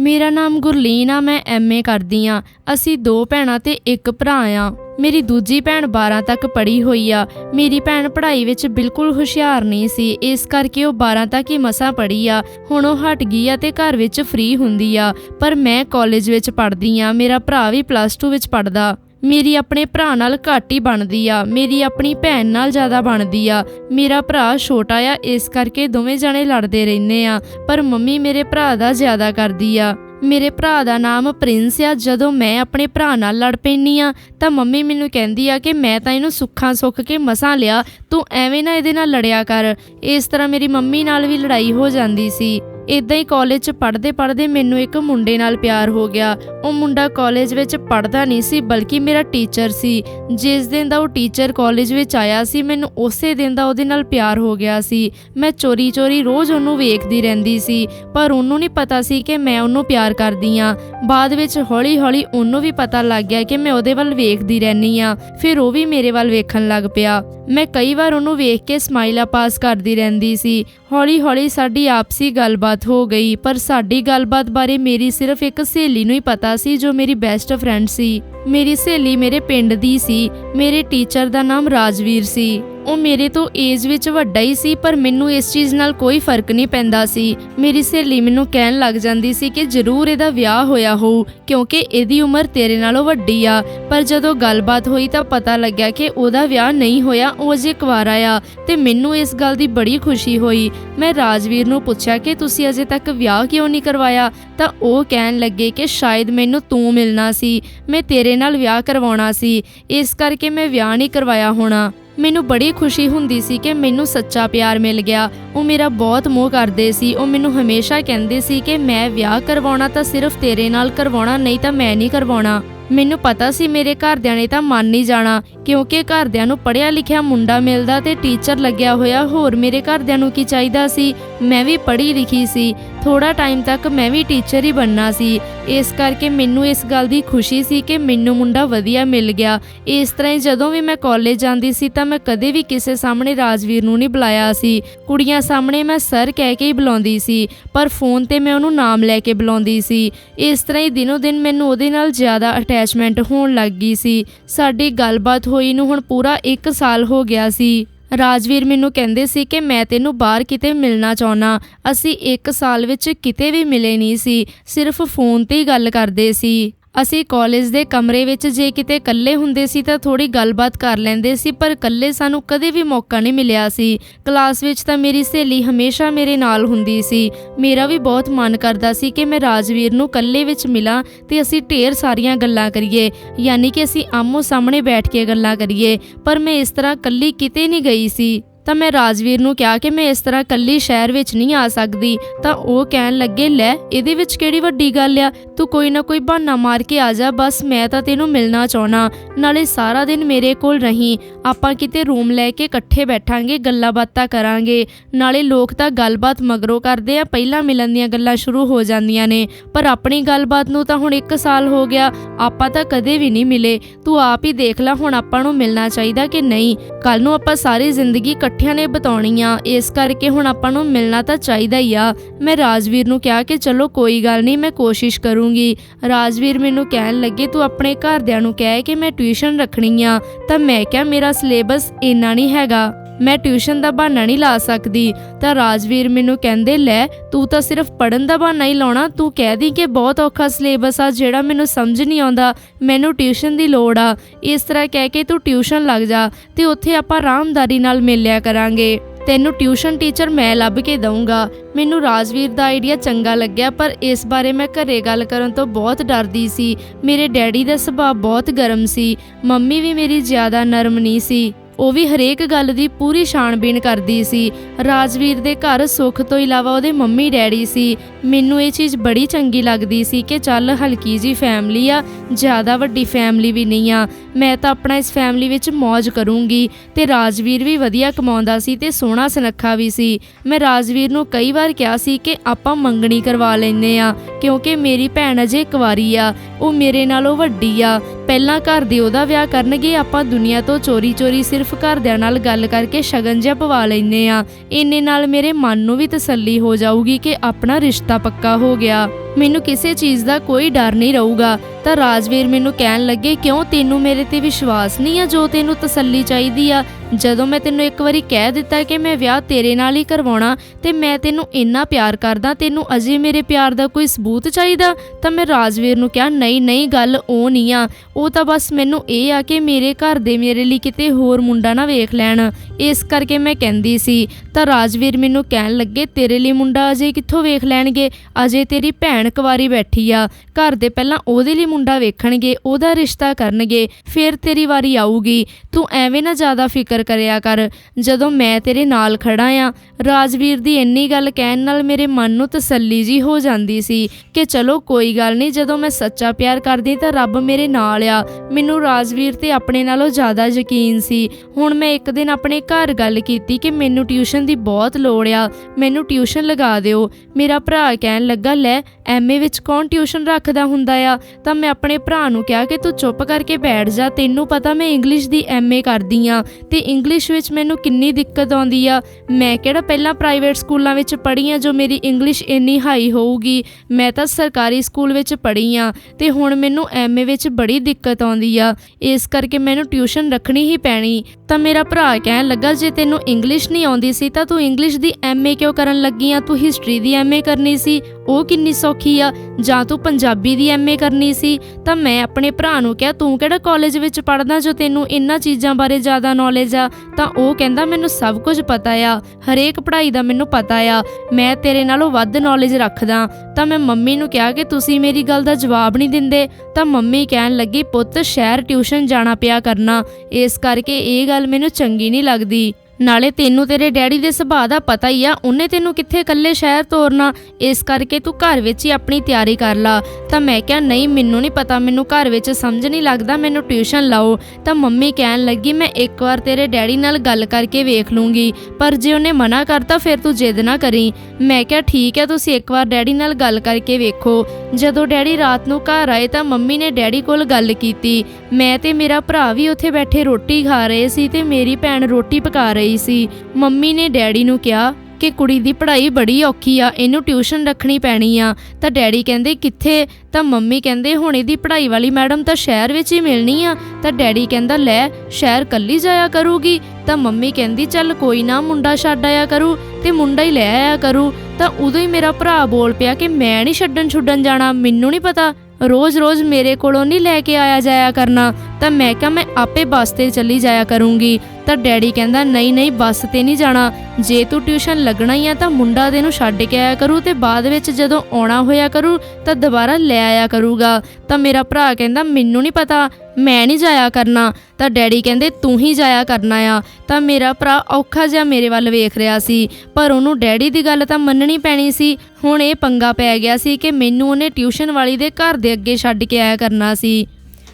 ਮੇਰਾ ਨਾਮ ਗੁਰਲੀਨ ਆ, ਮੈਂ ਐਮਏ ਕਰਦੀ ਆ। ਅਸੀਂ ਦੋ ਭੈਣਾਂ ਤੇ ਇੱਕ ਭਰਾ ਆ। ਮੇਰੀ ਦੂਜੀ ਭੈਣ 12 ਤੱਕ ਪੜ੍ਹੀ ਹੋਈ ਆ। ਮੇਰੀ ਭੈਣ ਪੜ੍ਹਾਈ ਵਿੱਚ ਬਿਲਕੁਲ ਹੁਸ਼ਿਆਰ ਨਹੀਂ ਸੀ। ਇਸ ਕਰਕੇ ਉਹ 12 ਤੱਕ ਹੀ ਮਸਾਂ ਪੜ੍ਹੀ ਆ। ਹੁਣ ਉਹ ਹਟ ਗਈ ਆ ਤੇ ਘਰ ਵਿੱਚ ਫ੍ਰੀ ਹੁੰਦੀ ਆ। ਪਰ ਮੈਂ ਕਾਲਜ ਵਿੱਚ ਪੜ੍ਹਦੀ ਆ। ਮੇਰਾ ਭਰਾ ਵੀ ਪਲੱਸ 2 ਵਿੱਚ ਪੜ੍ਹਦਾ। ਮੇਰੀ ਆਪਣੇ ਭਰਾ ਨਾਲ ਘੱਟ ਹੀ ਬਣਦੀ ਆ। ਮੇਰੀ ਆਪਣੀ ਭੈਣ ਨਾਲ ਜ਼ਿਆਦਾ ਬਣਦੀ ਆ। ਮੇਰਾ ਭਰਾ ਛੋਟਾ ਆ, ਇਸ ਕਰਕੇ ਦੋਵੇਂ ਜਣੇ ਲੜਦੇ ਰਹਿੰਦੇ ਆ। ਪਰ ਮੰਮੀ ਮੇਰੇ ਭਰਾ ਦਾ ਜ਼ਿਆਦਾ ਕਰਦੀ ਆ। ਮੇਰੇ ਭਰਾ ਦਾ ਨਾਮ ਪ੍ਰਿੰਸ ਆ। ਜਦੋਂ ਮੈਂ ਆਪਣੇ ਭਰਾ ਨਾਲ ਲੜ ਪੈਂਦੀ ਆ, ਤਾਂ ਮੰਮੀ ਮੈਨੂੰ ਕਹਿੰਦੀ ਆ ਕਿ ਮੈਂ ਤਾਂ ਇਹਨੂੰ ਸੁੱਖਾਂ ਸੁੱਖ ਕੇ ਮਸਾਂ ਲਿਆ, ਤੂੰ ਐਵੇਂ ਨਾ ਇਹਦੇ ਨਾਲ ਲੜਿਆ ਕਰ। ਇਸ ਤਰ੍ਹਾਂ ਮੇਰੀ ਮੰਮੀ ਨਾਲ ਵੀ ਲੜਾਈ ਹੋ ਜਾਂਦੀ ਸੀ। ਇਦਾਂ ਹੀ ਕਾਲਜ 'ਚ ਪੜ੍ਹਦੇ ਪੜ੍ਹਦੇ ਮੈਨੂੰ ਇੱਕ ਮੁੰਡੇ ਨਾਲ ਪਿਆਰ ਹੋ ਗਿਆ। ਉਹ ਮੁੰਡਾ ਕਾਲਜ ਵਿੱਚ ਪੜ੍ਹਦਾ ਨਹੀਂ ਸੀ, ਬਲਕਿ ਮੇਰਾ ਟੀਚਰ ਸੀ। ਜਿਸ ਦਿਨ ਦਾ ਉਹ ਟੀਚਰ ਕਾਲਜ ਵਿੱਚ ਆਇਆ ਸੀ, ਮੈਨੂੰ ਉਸੇ ਦਿਨ ਦਾ ਉਹਦੇ ਨਾਲ ਪਿਆਰ ਹੋ ਗਿਆ ਸੀ। ਮੈਂ ਚੋਰੀ-ਚੋਰੀ ਰੋਜ਼ ਉਹਨੂੰ ਵੇਖਦੀ ਰਹਿੰਦੀ ਸੀ, ਪਰ ਉਹਨੂੰ ਨਹੀਂ ਪਤਾ ਸੀ ਕਿ ਮੈਂ ਉਹਨੂੰ ਪਿਆਰ ਕਰਦੀ ਆ ਬਾਅਦ ਵਿੱਚ ਹੌਲੀ-ਹੌਲੀ ਉਹਨੂੰ ਵੀ ਪਤਾ ਲੱਗ ਗਿਆ ਕਿ ਮੈਂ ਉਹਦੇ ਵੱਲ ਵੇਖਦੀ ਰਹਿੰਦੀ ਆ ਫਿਰ ਉਹ ਵੀ ਮੇਰੇ ਵੱਲ ਵੇਖਣ ਲੱਗ ਪਿਆ। ਮੈਂ ਕਈ ਵਾਰ ਉਹਨੂੰ ਵੇਖ ਕੇ ਸਮਾਈਲਾ ਪਾਸ ਕਰਦੀ ਰਹਿੰਦੀ ਸੀ। ਹੌਲੀ-ਹੌਲੀ ਸਾਡੀ ਆਪਸੀ ਗੱਲਬਾਤ ਹੋ ਗਈ, ਪਰ ਸਾਡੀ ਗੱਲਬਾਤ ਬਾਰੇ ਮੇਰੀ ਸਿਰਫ ਇੱਕ ਸਹੇਲੀ ਨੂੰ ਹੀ ਪਤਾ ਸੀ, ਜੋ ਮੇਰੀ ਬੈਸਟ ਫਰੈਂਡ ਸੀ। ਮੇਰੀ ਸਹੇਲੀ ਮੇਰੇ ਪਿੰਡ ਦੀ ਸੀ, ਮੇਰੇ ਟੀਚਰ ਦਾ ਨਾਮ ਰਾਜਵੀਰ ਸੀ। ਉਹ ਮੇਰੇ ਤੋਂ ਏਜ ਵਿੱਚ ਵੱਡਾ ਹੀ ਸੀ, ਪਰ ਮੈਨੂੰ ਇਸ ਚੀਜ਼ ਨਾਲ ਕੋਈ ਫ਼ਰਕ ਨਹੀਂ ਪੈਂਦਾ ਸੀ। ਮੇਰੀ ਸਹੇਲੀ ਮੈਨੂੰ ਕਹਿਣ ਲੱਗ ਜਾਂਦੀ ਸੀ ਕਿ ਜ਼ਰੂਰ ਇਹਦਾ ਵਿਆਹ ਹੋਇਆ ਹੋਊ, ਕਿਉਂਕਿ ਇਹਦੀ ਉਮਰ ਤੇਰੇ ਨਾਲੋਂ ਵੱਡੀ ਆ। ਪਰ ਜਦੋਂ ਗੱਲਬਾਤ ਹੋਈ ਤਾਂ ਪਤਾ ਲੱਗਿਆ ਕਿ ਉਹਦਾ ਵਿਆਹ ਨਹੀਂ ਹੋਇਆ, ਉਹ ਅਜੇ ਕੁਵਾਰਾ ਆ ਤੇ ਮੈਨੂੰ ਇਸ ਗੱਲ ਦੀ ਬੜੀ ਖੁਸ਼ੀ ਹੋਈ। ਮੈਂ ਰਾਜਵੀਰ ਨੂੰ ਪੁੱਛਿਆ ਕਿ ਤੁਸੀਂ ਅਜੇ ਤੱਕ ਵਿਆਹ ਕਿਉਂ ਨਹੀਂ ਕਰਵਾਇਆ? ਤਾਂ ਉਹ ਕਹਿਣ ਲੱਗੇ ਕਿ ਸ਼ਾਇਦ ਮੈਨੂੰ ਤੂੰ ਮਿਲਣਾ ਸੀ, ਮੈਂ ਤੇਰੇ ਨਾਲ ਵਿਆਹ ਕਰਵਾਉਣਾ ਸੀ, ਇਸ ਕਰਕੇ ਮੈਂ ਵਿਆਹ ਨਹੀਂ ਕਰਵਾਇਆ ਹੋਣਾ। ਮੈਨੂੰ ਬੜੀ ਖੁਸ਼ੀ ਹੁੰਦੀ ਸੀ ਕਿ ਮੈਨੂੰ ਸੱਚਾ ਪਿਆਰ ਮਿਲ ਗਿਆ। ਉਹ ਮੇਰਾ ਬਹੁਤ ਮੋਹ ਕਰਦੇ ਸੀ। ਉਹ ਮੈਨੂੰ ਹਮੇਸ਼ਾ ਕਹਿੰਦੇ ਸੀ ਕਿ ਮੈਂ ਵਿਆਹ ਕਰਵਾਉਣਾ ਤਾਂ ਸਿਰਫ ਤੇਰੇ ਨਾਲ ਕਰਵਾਉਣਾ, ਨਹੀਂ ਤਾਂ ਮੈਂ ਨਹੀਂ ਕਰਵਾਉਣਾ। ਮੈਨੂੰ ਪਤਾ ਸੀ ਮੇਰੇ ਘਰਦਿਆਂ ਨੇ ਤਾਂ ਮੰਨ ਨਹੀਂ ਜਾਣਾ, ਕਿਉਂਕਿ ਘਰਦਿਆਂ ਨੂੰ ਪੜਿਆ ਲਿਖਿਆ ਮੁੰਡਾ ਮਿਲਦਾ ਤੇ ਟੀਚਰ ਲੱਗਿਆ ਹੋਇਆ, ਹੋਰ ਮੇਰੇ ਘਰਦਿਆਂ ਨੂੰ ਕੀ ਚਾਹੀਦਾ ਸੀ? ਮੈਂ ਵੀ ਪੜ੍ਹੀ ਲਿਖੀ ਸੀ। ਥੋੜਾ ਟਾਈਮ ਤੱਕ ਮੈਂ ਵੀ ਟੀਚਰ ਹੀ ਬਣਨਾ ਸੀ। ਇਸ ਕਰਕੇ ਮੈਨੂੰ ਇਸ ਗੱਲ ਦੀ ਖੁਸ਼ੀ ਸੀ ਕਿ ਮੈਨੂੰ ਮੁੰਡਾ ਵਧੀਆ ਮਿਲ ਗਿਆ। ਇਸ ਤਰ੍ਹਾਂ ਹੀ ਜਦੋਂ ਵੀ ਮੈਂ ਕਾਲਜ ਜਾਂਦੀ ਸੀ ਤਾਂ ਮੈਂ ਕਦੇ ਵੀ ਕਿਸੇ ਸਾਹਮਣੇ ਰਾਜਵੀਰ ਨੂੰ ਨਹੀਂ ਬੁਲਾਇਆ ਸੀ। ਕੁੜੀਆਂ ਸਾਹਮਣੇ ਮੈਂ ਸਰ ਕਹਿ ਕੇ ਹੀ ਬੁਲਾਉਂਦੀ ਸੀ, ਪਰ ਫੋਨ ਤੇ ਮੈਂ ਉਹਨੂੰ ਨਾਮ ਲੈ ਕੇ ਬੁਲਾਉਂਦੀ ਸੀ। ਇਸ ਤਰ੍ਹਾਂ ਹੀ ਦਿਨੋ ਦਿਨ ਮੈਨੂੰ ਉਹਦੇ ਨਾਲ ਜ਼ਿਆਦਾ ਅਟੈਚਮੈਂਟ ਹੋਣ ਲੱਗ ਗਈ ਸੀ। ਸਾਡੀ ਗੱਲਬਾਤ ਹੋਈ ਨੂੰ ਹੁਣ ਪੂਰਾ 1 ਸਾਲ ਹੋ ਗਿਆ ਸੀ। ਰਾਜਵੀਰ ਮੈਨੂੰ ਕਹਿੰਦੇ ਸੀ ਕਿ ਮੈਂ ਤੈਨੂੰ ਬਾਹਰ ਕਿਤੇ ਮਿਲਣਾ ਚਾਹੁੰਨਾ। ਅਸੀਂ 1 ਸਾਲ ਵਿੱਚ ਕਿਤੇ ਵੀ ਮਿਲੇ ਨਹੀਂ ਸੀ, ਸਿਰਫ ਫੋਨ ਤੇ ਹੀ ਗੱਲ ਕਰਦੇ ਸੀ। ਅਸੀਂ ਕਾਲਜ ਦੇ ਕਮਰੇ ਵਿੱਚ ਜੇ ਕਿਤੇ ਇਕੱਲੇ ਹੁੰਦੇ ਸੀ ਤਾਂ ਥੋੜੀ ਗੱਲਬਾਤ ਕਰ ਲੈਂਦੇ ਸੀ, ਪਰ ਇਕੱਲੇ ਸਾਨੂੰ ਕਦੇ ਵੀ ਮੌਕਾ ਨਹੀਂ ਮਿਲਿਆ ਸੀ। ਕਲਾਸ ਵਿੱਚ ਤਾਂ ਮੇਰੀ ਸਹੇਲੀ ਹਮੇਸ਼ਾ ਮੇਰੇ ਨਾਲ ਹੁੰਦੀ ਸੀ। ਮੇਰਾ ਵੀ ਬਹੁਤ ਮਨ ਕਰਦਾ ਸੀ ਕਿ ਮੈਂ ਰਾਜਵੀਰ ਨੂੰ ਇਕੱਲੇ ਵਿੱਚ ਮਿਲਾਂ ਤੇ ਅਸੀਂ ਢੇਰ ਸਾਰੀਆਂ ਗੱਲਾਂ ਕਰੀਏ, ਯਾਨੀ ਕਿ ਅਸੀਂ ਆਮੋ ਸਾਹਮਣੇ ਬੈਠ ਕੇ ਗੱਲਾਂ ਕਰੀਏ। ਪਰ ਮੈਂ ਇਸ ਤਰ੍ਹਾਂ ਇਕੱਲੀ ਕਿਤੇ ਨਹੀਂ ਗਈ ਸੀ। ਤਾਂ ਮੈਂ ਰਾਜਵੀਰ ਨੂੰ ਕਿਹਾ ਕਿ ਮੈਂ ਇਸ ਤਰ੍ਹਾਂ ਕੱਲੀ ਸ਼ਹਿਰ ਵਿੱਚ ਨਹੀਂ ਆ ਸਕਦੀ, ਤਾਂ ਉਹ ਕਹਿਣ ਲੱਗੇ, ਲੈ, ਇਹਦੇ ਵਿੱਚ ਕਿਹੜੀ ਵੱਡੀ ਗੱਲ ਆ? ਤੂੰ ਕੋਈ ਨਾ ਕੋਈ ਬਹਾਨਾ ਮਾਰ ਕੇ ਆ ਜਾ, ਬਸ ਮੈਂ ਤਾਂ ਤੈਨੂੰ ਮਿਲਣਾ ਚਾਹਣਾ ਨਾਲੇ ਸਾਰਾ ਦਿਨ ਮੇਰੇ ਕੋਲ ਰਹੀ, ਆਪਾਂ ਕਿਤੇ ਰੂਮ ਲੈ ਕੇ ਇਕੱਠੇ ਬੈਠਾਂਗੇ, ਗੱਲਾਂ ਬਾਤਾਂ ਕਰਾਂਗੇ। ਨਾਲੇ ਲੋਕ ਤਾਂ ਗੱਲਬਾਤ ਮਗਰੋਂ ਕਰਦੇ ਆ, ਪਹਿਲਾਂ ਮਿਲਣ ਦੀਆਂ ਗੱਲਾਂ ਸ਼ੁਰੂ ਹੋ ਜਾਂਦੀਆਂ ਨੇ। ਪਰ ਆਪਣੀ ਗੱਲਬਾਤ ਨੂੰ ਤਾਂ ਹੁਣ 1 ਸਾਲ ਹੋ ਗਿਆ, ਆਪਾਂ ਤਾਂ ਕਦੇ ਵੀ ਨਹੀਂ ਮਿਲੇ। ਤੂੰ ਆਪ ਹੀ ਦੇਖ ਲੈ, ਹੁਣ ਆਪਾਂ ਨੂੰ ਮਿਲਣਾ ਚਾਹੀਦਾ ਕਿ ਨਹੀਂ? ਕੱਲ ਨੂੰ ਆਪਾਂ ਸਾਰੀ ਜ਼ਿੰਦਗੀ ਇਕੱਠਿਆਂ ਨੇ ਬਤਾਉਣੀ ਆ ਇਸ ਕਰਕੇ ਹੁਣ ਆਪਾਂ ਨੂੰ ਮਿਲਣਾ ਤਾਂ ਚਾਹੀਦਾ ਹੀ ਆ। ਮੈਂ ਰਾਜਵੀਰ ਨੂੰ ਕਿਹਾ ਕਿ ਚਲੋ ਕੋਈ ਗੱਲ ਨਹੀਂ, ਮੈਂ ਕੋਸ਼ਿਸ਼ ਕਰੂੰਗੀ। ਰਾਜਵੀਰ ਮੈਨੂੰ ਕਹਿਣ ਲੱਗੇ, ਤੂੰ ਆਪਣੇ ਘਰਦਿਆਂ ਨੂੰ ਕਹਿ ਕਿ ਮੈਂ ਟਿਊਸ਼ਨ ਰੱਖਣੀ ਆ। ਤਾਂ ਮੈਂ ਕਿਹਾ, ਮੇਰਾ ਸਿਲੇਬਸ ਇੰਨਾ ਨਹੀਂ ਹੈਗਾ। ਮੈਂ ਟਿਊਸ਼ਨ ਦਾ ਬਹਾਨਾ ਨਹੀਂ ਲਾ ਸਕਦੀ। ਤਾਂ ਰਾਜਵੀਰ ਮੈਨੂੰ ਕਹਿੰਦੇ, ਲੈ, ਤੂੰ ਤਾਂ ਸਿਰਫ ਪੜਨ ਦਾ ਬਹਾਨਾ ਹੀ ਲਾਉਣਾ। ਤੂੰ ਕਹਿ ਦੀ ਕਿ ਬਹੁਤ ਔਖਾ ਸਿਲੇਬਸ ਆ, ਜਿਹੜਾ ਮੈਨੂੰ ਸਮਝ ਨਹੀਂ ਆਉਂਦਾ। ਮੈਨੂੰ ਟਿਊਸ਼ਨ ਦੀ ਲੋੜ ਆ। ਇਸ ਤਰ੍ਹਾਂ ਕਹਿ ਕੇ ਤੂੰ ਟਿਊਸ਼ਨ ਲੱਗ ਜਾ ਤੇ ਉੱਥੇ ਆਪਾਂ ਆਰਾਮਦਾਰੀ ਨਾਲ ਮਿਲਿਆ ਕਰਾਂਗੇ। ਤੈਨੂੰ ਟਿਊਸ਼ਨ ਟੀਚਰ ਮੈਂ ਲੱਭ ਕੇ ਦਊਂਗਾ। ਮੈਨੂੰ ਰਾਜਵੀਰ ਦਾ ਆਈਡੀਆ ਚੰਗਾ ਲੱਗਿਆ, ਪਰ ਇਸ ਬਾਰੇ ਮੈਂ ਘਰੇ ਗੱਲ ਕਰਨ ਤੋਂ ਬਹੁਤ ਡਰਦੀ ਸੀ। ਮੇਰੇ ਡੈਡੀ ਦਾ ਸੁਭਾਅ ਬਹੁਤ ਗਰਮ ਸੀ। ਮੰਮੀ ਵੀ ਮੇਰੀ ਜ਼ਿਆਦਾ ਨਰਮ ਨਹੀਂ ਸੀ। ਉਹ ਵੀ ਹਰੇਕ ਗੱਲ ਦੀ ਪੂਰੀ ਛਾਣਬੀਣ ਕਰਦੀ ਸੀ। ਰਾਜਵੀਰ ਦੇ ਘਰ ਸੁੱਖ ਤੋਂ ਇਲਾਵਾ ਉਹਦੇ ਮੰਮੀ ਡੈਡੀ ਸੀ। ਮੈਨੂੰ ਇਹ ਚੀਜ਼ ਬੜੀ ਚੰਗੀ ਲੱਗਦੀ ਸੀ ਕਿ ਚੱਲ ਹਲਕੀ ਜੀ ਫੈਮਲੀ ਆ, ਜ਼ਿਆਦਾ ਵੱਡੀ ਫੈਮਿਲੀ ਵੀ ਨਹੀਂ ਆ। ਮੈਂ ਤਾਂ ਆਪਣਾ ਇਸ ਫੈਮਲੀ ਵਿੱਚ ਮौज ਕਰੂੰਗੀ ਤੇ ਰਾਜਵੀਰ ਵੀ ਵਧੀਆ ਕਮਾਉਂਦਾ ਸੀ ਤੇ ਸੋਹਣਾ ਸੁਨੱਖਾ ਵੀ ਸੀ। ਮੈਂ ਰਾਜਵੀਰ ਨੂੰ ਕਈ ਵਾਰ ਕਿਹਾ ਸੀ ਕਿ ਆਪਾਂ ਮੰਗਣੀ ਕਰਵਾ ਲੈਨੇ ਆ, ਕਿਉਂਕਿ ਮੇਰੀ ਭੈਣ ਅਜੇ ਕੁਵਾਰੀ ਆ, ਉਹ ਮੇਰੇ ਨਾਲੋਂ ਵੱਡੀ ਆ। ਪਹਿਲਾਂ ਘਰ ਦੇ ਉਹਦਾ ਵਿਆਹ ਕਰਨਗੇ, ਆਪਾਂ ਦੁਨੀਆ ਤੋਂ ਚੋਰੀ-ਚੋਰੀ ਸਿਰਫ ਘਰਦਿਆਂ ਨਾਲ ਗੱਲ ਕਰਕੇ ਸ਼ਗਨ ਜਿਹਾ ਪਵਾ ਲੈਨੇ ਆ। ਇੰਨੇ ਨਾਲ ਮੇਰੇ ਮਨ ਨੂੰ ਵੀ ਤਸੱਲੀ ਹੋ ਜਾਊਗੀ ਕਿ ਆਪਣਾ ਰਿਸ਼ਤਾ ਪੱਕਾ ਹੋ ਗਿਆ। ਮੈਨੂੰ ਕਿਸੇ ਚੀਜ਼ ਦਾ ਕੋਈ ਡਰ ਨਹੀਂ ਰਹੂਗਾ। ਤਾਂ ਰਾਜਵੀਰ ਮੈਨੂੰ ਕਹਿਣ ਲੱਗੇ, ਕਿਉਂ ਤੈਨੂੰ ਮੇਰੇ ਤੇ ਵਿਸ਼ਵਾਸ ਨਹੀਂ ਆ ਜੋ ਤੈਨੂੰ ਤਸੱਲੀ ਚਾਹੀਦੀ ਆ? ਜਦੋਂ ਮੈਂ ਤੈਨੂੰ ਇੱਕ ਵਾਰੀ ਕਹਿ ਦਿੱਤਾ ਕਿ ਮੈਂ ਵਿਆਹ ਤੇਰੇ ਨਾਲ ਹੀ ਕਰਵਾਉਣਾ ਤੇ ਮੈਂ ਤੈਨੂੰ ਇੰਨਾ ਪਿਆਰ ਕਰਦਾ, ਤੈਨੂੰ ਅਜੇ ਮੇਰੇ ਪਿਆਰ ਦਾ ਕੋਈ ਸਬੂਤ ਚਾਹੀਦਾ, ਤਾਂ ਮੈਂ ਰਾਜਵੀਰ ਨੂੰ ਕਿਹਾ, ਨਹੀਂ ਨਹੀਂ, ਗੱਲ ਉਹ ਨਹੀਂ ਆ। ਉਹ ਤਾਂ ਬਸ ਮੈਨੂੰ ਇਹ ਆ ਕਿ ਮੇਰੇ ਘਰ ਦੇ ਮੇਰੇ ਲਈ ਕਿਤੇ ਹੋਰ ਮੁੰਡਾ ਨਾ ਵੇਖ ਲੈਣ। ਇਸ ਕਰਕੇ ਮੈਂ ਕਹਿੰਦੀ ਸੀ, ਤਾਂ ਰਾਜਵੀਰ ਮੈਨੂੰ ਕਹਿਣ ਲੱਗੇ, ਤੇਰੇ ਲਈ ਮੁੰਡਾ ਅਜੇ ਕਿੱਥੋਂ ਵੇਖ ਲੈਣਗੇ? ਅਜੇ ਤੇਰੀ ਭੈਣ ਕੁਵਾਰੀ ਬੈਠੀ ਆ। ਘਰ ਦੇ ਪਹਿਲਾਂ ਉਹਦੇ ਲਈ ਮੁੰਡਾ ਵੇਖਣਗੇ, ਉਹਦਾ ਰਿਸ਼ਤਾ ਕਰਨਗੇ, ਫਿਰ ਤੇਰੀ ਵਾਰੀ ਆਊਗੀ। ਤੂੰ ਐਵੇਂ ਨਾ ਜ਼ਿਆਦਾ ਫਿਕਰ ਕਰਿਆ ਕਰ। ਜਦੋਂ ਮੈਂ ਤੇਰੇ ਨਾਲ ਖੜਾ ਆ, ਰਾਜਵੀਰ ਦੀ ਇੰਨੀ ਗੱਲ ਕਹਿਣ ਨਾਲ ਮੇਰੇ ਮਨ ਨੂੰ ਤਸੱਲੀ ਜੀ ਹੋ ਜਾਂਦੀ ਸੀ ਕਿ ਚਲੋ ਕੋਈ ਗੱਲ ਨਹੀਂ, ਜਦੋਂ ਮੈਂ ਸੱਚਾ ਪਿਆਰ ਕਰਦੀ ਤਾਂ ਰੱਬ ਮੇਰੇ ਨਾਲ ਆ। ਮੈਨੂੰ ਰਾਜਵੀਰ ਤੇ ਆਪਣੇ ਨਾਲੋਂ ਜ਼ਿਆਦਾ ਯਕੀਨ ਸੀ। ਹੁਣ ਮੈਂ ਇੱਕ ਦਿਨ ਆਪਣੇ ਘਰ ਗੱਲ ਕੀਤੀ ਕਿ ਮੈਨੂੰ ਟਿਊਸ਼ਨ ਦੀ ਬਹੁਤ ਲੋੜ ਆ, ਮੈਨੂੰ ਟਿਊਸ਼ਨ ਲਗਾ ਦਿਓ। ਮੇਰਾ ਭਰਾ ਕਹਿਣ ਲੱਗਾ, ਲੈ, ਐਮਏ ਵਿੱਚ ਕੌਣ ਟਿਊਸ਼ਨ ਰੱਖਦਾ ਹੁੰਦਾ ਆ? ਤਾਂ ਮੈਂ ਆਪਣੇ ਭਰਾ ਨੂੰ ਕਿਹਾ ਕਿ ਤੂੰ ਚੁੱਪ ਕਰਕੇ ਬੈਠ ਜਾ, ਤੈਨੂੰ ਪਤਾ ਮੈਂ ਇੰਗਲਿਸ਼ ਦੀ ਐਮਏ ਕਰਦੀ ਆ ਤੇ ਇੰਗਲਿਸ਼ ਵਿੱਚ ਮੈਨੂੰ ਕਿੰਨੀ ਦਿੱਕਤ ਆਉਂਦੀ ਆ। ਮੈਂ ਕਿਹੜਾ ਪਹਿਲਾਂ ਪ੍ਰਾਈਵੇਟ ਸਕੂਲਾਂ ਵਿੱਚ ਪੜ੍ਹੀ ਆ ਜੋ ਮੇਰੀ ਇੰਗਲਿਸ਼ ਇੰਨੀ ਹਾਈ ਹੋਊਗੀ? ਮੈਂ ਤਾਂ ਸਰਕਾਰੀ ਸਕੂਲ ਵਿੱਚ ਪੜ੍ਹੀ ਆ ਤੇ ਹੁਣ ਮੈਨੂੰ ਐਮਏ ਵਿੱਚ ਬੜੀ ਦਿੱਕਤ ਆਉਂਦੀ ਆ। ਇਸ ਕਰਕੇ ਮੈਨੂੰ ਟਿਊਸ਼ਨ ਰੱਖਣੀ ਹੀ ਪੈਣੀ। ਤਾਂ ਮੇਰਾ ਭਰਾ ਕਹਿਣ ਲੱਗਾ ਜੇ ਤੈਨੂੰ ਇੰਗਲਿਸ਼ ਨਹੀਂ ਆਉਂਦੀ ਸੀ ਤਾਂ ਤੂੰ ਇੰਗਲਿਸ਼ ਦੀ ਐਮਏ ਕਿਉਂ ਕਰਨ ਲੱਗੀ ਆ? ਤੂੰ ਹਿਸਟਰੀ ਦੀ ਐਮਏ ਕਰਨੀ ਸੀ। ਉਹ ਕਿੰਨੀ ਸੌਖੀ ਆ? ਜਾਂ ਤੂੰ ਪੰਜਾਬੀ ਦੀ ਐਮਏ ਕਰਨੀ ਸੀ? ਤਾਂ ਮੈਂ ਆਪਣੇ ਭਰਾ ਨੂੰ ਕਿਹਾ, ਤੂੰ ਕਿਹੜਾ ਕਾਲਜ ਵਿੱਚ ਪੜਦਾ ਜੋ ਤੈਨੂੰ ਇੰਨਾ ਚੀਜ਼ਾਂ ਬਾਰੇ ਜ਼ਿਆਦਾ ਨੌਲੇਜ ਆ? ਤਾਂ ਉਹ ਕਹਿੰਦਾ, ਮੈਨੂੰ ਸਭ ਕੁਝ ਪਤਾ ਆ। ਹਰੇਕ ਪੜ੍ਹਾਈ ਦਾ ਮੈਨੂੰ ਪਤਾ ਆ। ਮੈਂ ਤੇਰੇ ਨਾਲੋਂ ਵੱਧ ਨੌਲੇਜ ਰੱਖਦਾ। ਤਾਂ ਮੈਂ ਮੰਮੀ ਨੂੰ ਕਿਹਾ ਕਿ ਤੁਸੀਂ ਮੇਰੀ ਗੱਲ ਦਾ ਜਵਾਬ ਨਹੀਂ ਦਿੰਦੇ। ਤਾਂ ਮੰਮੀ ਕਹਿਣ ਲੱਗੀ, ਪੁੱਤ, ਸ਼ਹਿਰ ਟਿਊਸ਼ਨ ਜਾਣਾ ਪਿਆ ਕਰਨਾ। ਇਸ ਕਰਕੇ ਇਹ ਗੱਲ ਮੈਨੂੰ ਚੰਗੀ ਨਹੀਂ ਲੱਗਦੀ। যদি ਨਾਲੇ ਤੈਨੂੰ ਤੇਰੇ ਡੈਡੀ ਦੇ ਸੁਭਾਅ ਦਾ ਪਤਾ ਹੀ ਆ, ਉਹਨੇ ਤੈਨੂੰ ਕਿੱਥੇ ਇਕੱਲੇ ਸ਼ਹਿਰ ਤੋਰਨਾ? ਇਸ ਕਰਕੇ ਤੂੰ ਘਰ ਵਿੱਚ ਹੀ ਆਪਣੀ ਤਿਆਰੀ ਕਰ ਲਾ। ਤਾਂ ਮੈਂ ਕਿਹਾ, ਨਹੀਂ, ਮੈਨੂੰ ਨਹੀਂ ਪਤਾ, ਮੈਨੂੰ ਘਰ ਵਿੱਚ ਸਮਝ ਨਹੀਂ ਲੱਗਦਾ, ਮੈਨੂੰ ਟਿਊਸ਼ਨ ਲਾਓ। ਤਾਂ ਮੰਮੀ ਕਹਿਣ ਲੱਗੀ, ਮੈਂ ਇੱਕ ਵਾਰ ਤੇਰੇ ਡੈਡੀ ਨਾਲ ਗੱਲ ਕਰਕੇ ਵੇਖ ਲੂੰਗੀ, ਪਰ ਜੇ ਉਹਨੇ ਮਨਾ ਕਰਤਾ, ਫਿਰ ਤੂੰ ਜਿੱਦ ਨਾ ਕਰੀ। ਮੈਂ ਕਿਹਾ, ਠੀਕ ਹੈ ਤੁਸੀਂ ਇੱਕ ਵਾਰ ਡੈਡੀ ਨਾਲ ਗੱਲ ਕਰਕੇ ਵੇਖੋ। ਜਦੋਂ ਡੈਡੀ ਰਾਤ ਨੂੰ ਘਰ ਆਏ ਤਾਂ ਮੰਮੀ ਨੇ ਡੈਡੀ ਕੋਲ ਗੱਲ ਕੀਤੀ। ਮੈਂ ਤੇ ਮੇਰਾ ਭਰਾ ਵੀ ਉੱਥੇ ਬੈਠੇ ਰੋਟੀ ਖਾ ਰਹੇ ਸੀ ਤੇ ਮੇਰੀ ਭੈਣ ਰੋਟੀ ਪਕਾ ਰਹੀ ਸੀ। ਮੰਮੀ ਨੇ ਡੈਡੀ ਨੂੰ ਕਿਹਾ ਕਿ ਕੁੜੀ ਦੀ ਪੜ੍ਹਾਈ ਬੜੀ ਔਖੀ ਆ, ਇਹਨੂੰ ਟਿਊਸ਼ਨ ਰੱਖਣੀ ਪੈਣੀ ਆ। ਤਾਂ ਡੈਡੀ ਕਹਿੰਦੇ, ਕਿੱਥੇ? ਤਾਂ ਮੰਮੀ ਕਹਿੰਦੇ, ਹੁਣ ਇਹਦੀ ਪੜ੍ਹਾਈ ਵਾਲੀ ਮੈਡਮ ਤਾਂ ਸ਼ਹਿਰ ਵਿੱਚ ਹੀ ਮਿਲਣੀ ਆ। ਤਾਂ ਡੈਡੀ ਕਹਿੰਦਾ, ਲੈ, ਸ਼ਹਿਰ ਕੱਲੀ ਜਾਇਆ ਕਰੂਗੀ। ਤਾਂ ਮੰਮੀ ਕਹਿੰਦੀ, ਚੱਲ ਕੋਈ ਨਾ, ਮੁੰਡਾ ਛੱਡ ਆਇਆ ਕਰੂ ਤੇ ਮੁੰਡਾ ਹੀ ਲੈ ਆਇਆ ਕਰੂ। ਤਾਂ ਉਦੋਂ ਹੀ ਮੇਰਾ ਭਰਾ ਬੋਲ ਪਿਆ ਕਿ ਮੈਂ ਨਹੀਂ ਛੱਡਣ ਛੁੱਡਣ ਜਾਣਾ, ਮੈਨੂੰ ਨਹੀਂ ਪਤਾ। ਰੋਜ਼-ਰੋਜ਼ ਮੇਰੇ ਕੋਲੋਂ ਨਹੀਂ ਲੈ ਕੇ ਆਇਆ ਜਾਇਆ ਕਰਨਾ। ਤਾਂ ਮੈਂ ਕਿਹਾ, ਮੈਂ ਆਪੇ ਬੱਸ ਤੇ ਚੱਲੀ ਜਾਇਆ ਕਰੂੰਗੀ। ਤਾਂ ਡੈਡੀ ਕਹਿੰਦਾ, ਨਹੀਂ ਨਹੀਂ, ਬੱਸ ਤੇ ਨਹੀਂ ਜਾਣਾ। ਜੇ ਤੂੰ ਟਿਊਸ਼ਨ ਲੱਗਣਾ ਹੀ ਆ ਤਾਂ ਮੁੰਡਾ ਦੇ ਨੂੰ ਛੱਡ ਕੇ ਆਇਆ ਕਰੂ ਤੇ ਬਾਅਦ ਵਿੱਚ ਜਦੋਂ ਆਉਣਾ ਹੋਇਆ ਕਰੂ ਤਾਂ ਦੁਬਾਰਾ ਲੈ ਆਇਆ ਕਰੂਗਾ। ਤਾਂ ਮੇਰਾ ਭਰਾ ਕਹਿੰਦਾ, ਮੈਨੂੰ ਨਹੀਂ ਪਤਾ, ਮੈਂ ਨਹੀਂ ਜਾਇਆ ਕਰਨਾ। ਤਾਂ ਡੈਡੀ ਕਹਿੰਦੇ, ਤੂੰ ਹੀ ਜਾਇਆ ਕਰਨਾ ਆ। ਤਾਂ ਮੇਰਾ ਭਰਾ ਔਖਾ ਜਿਹਾ ਮੇਰੇ ਵੱਲ ਵੇਖ ਰਿਹਾ ਸੀ, ਪਰ ਉਹਨੂੰ ਡੈਡੀ ਦੀ ਗੱਲ ਤਾਂ ਮੰਨਣੀ ਪੈਣੀ ਸੀ। ਹੁਣ ਇਹ ਪੰਗਾ ਪੈ ਗਿਆ ਸੀ ਕਿ ਮੈਨੂੰ ਉਹਨੇ ਟਿਊਸ਼ਨ ਵਾਲੀ ਦੇ ਘਰ ਦੇ ਅੱਗੇ ਛੱਡ ਕੇ ਆਇਆ ਕਰਨਾ ਸੀ।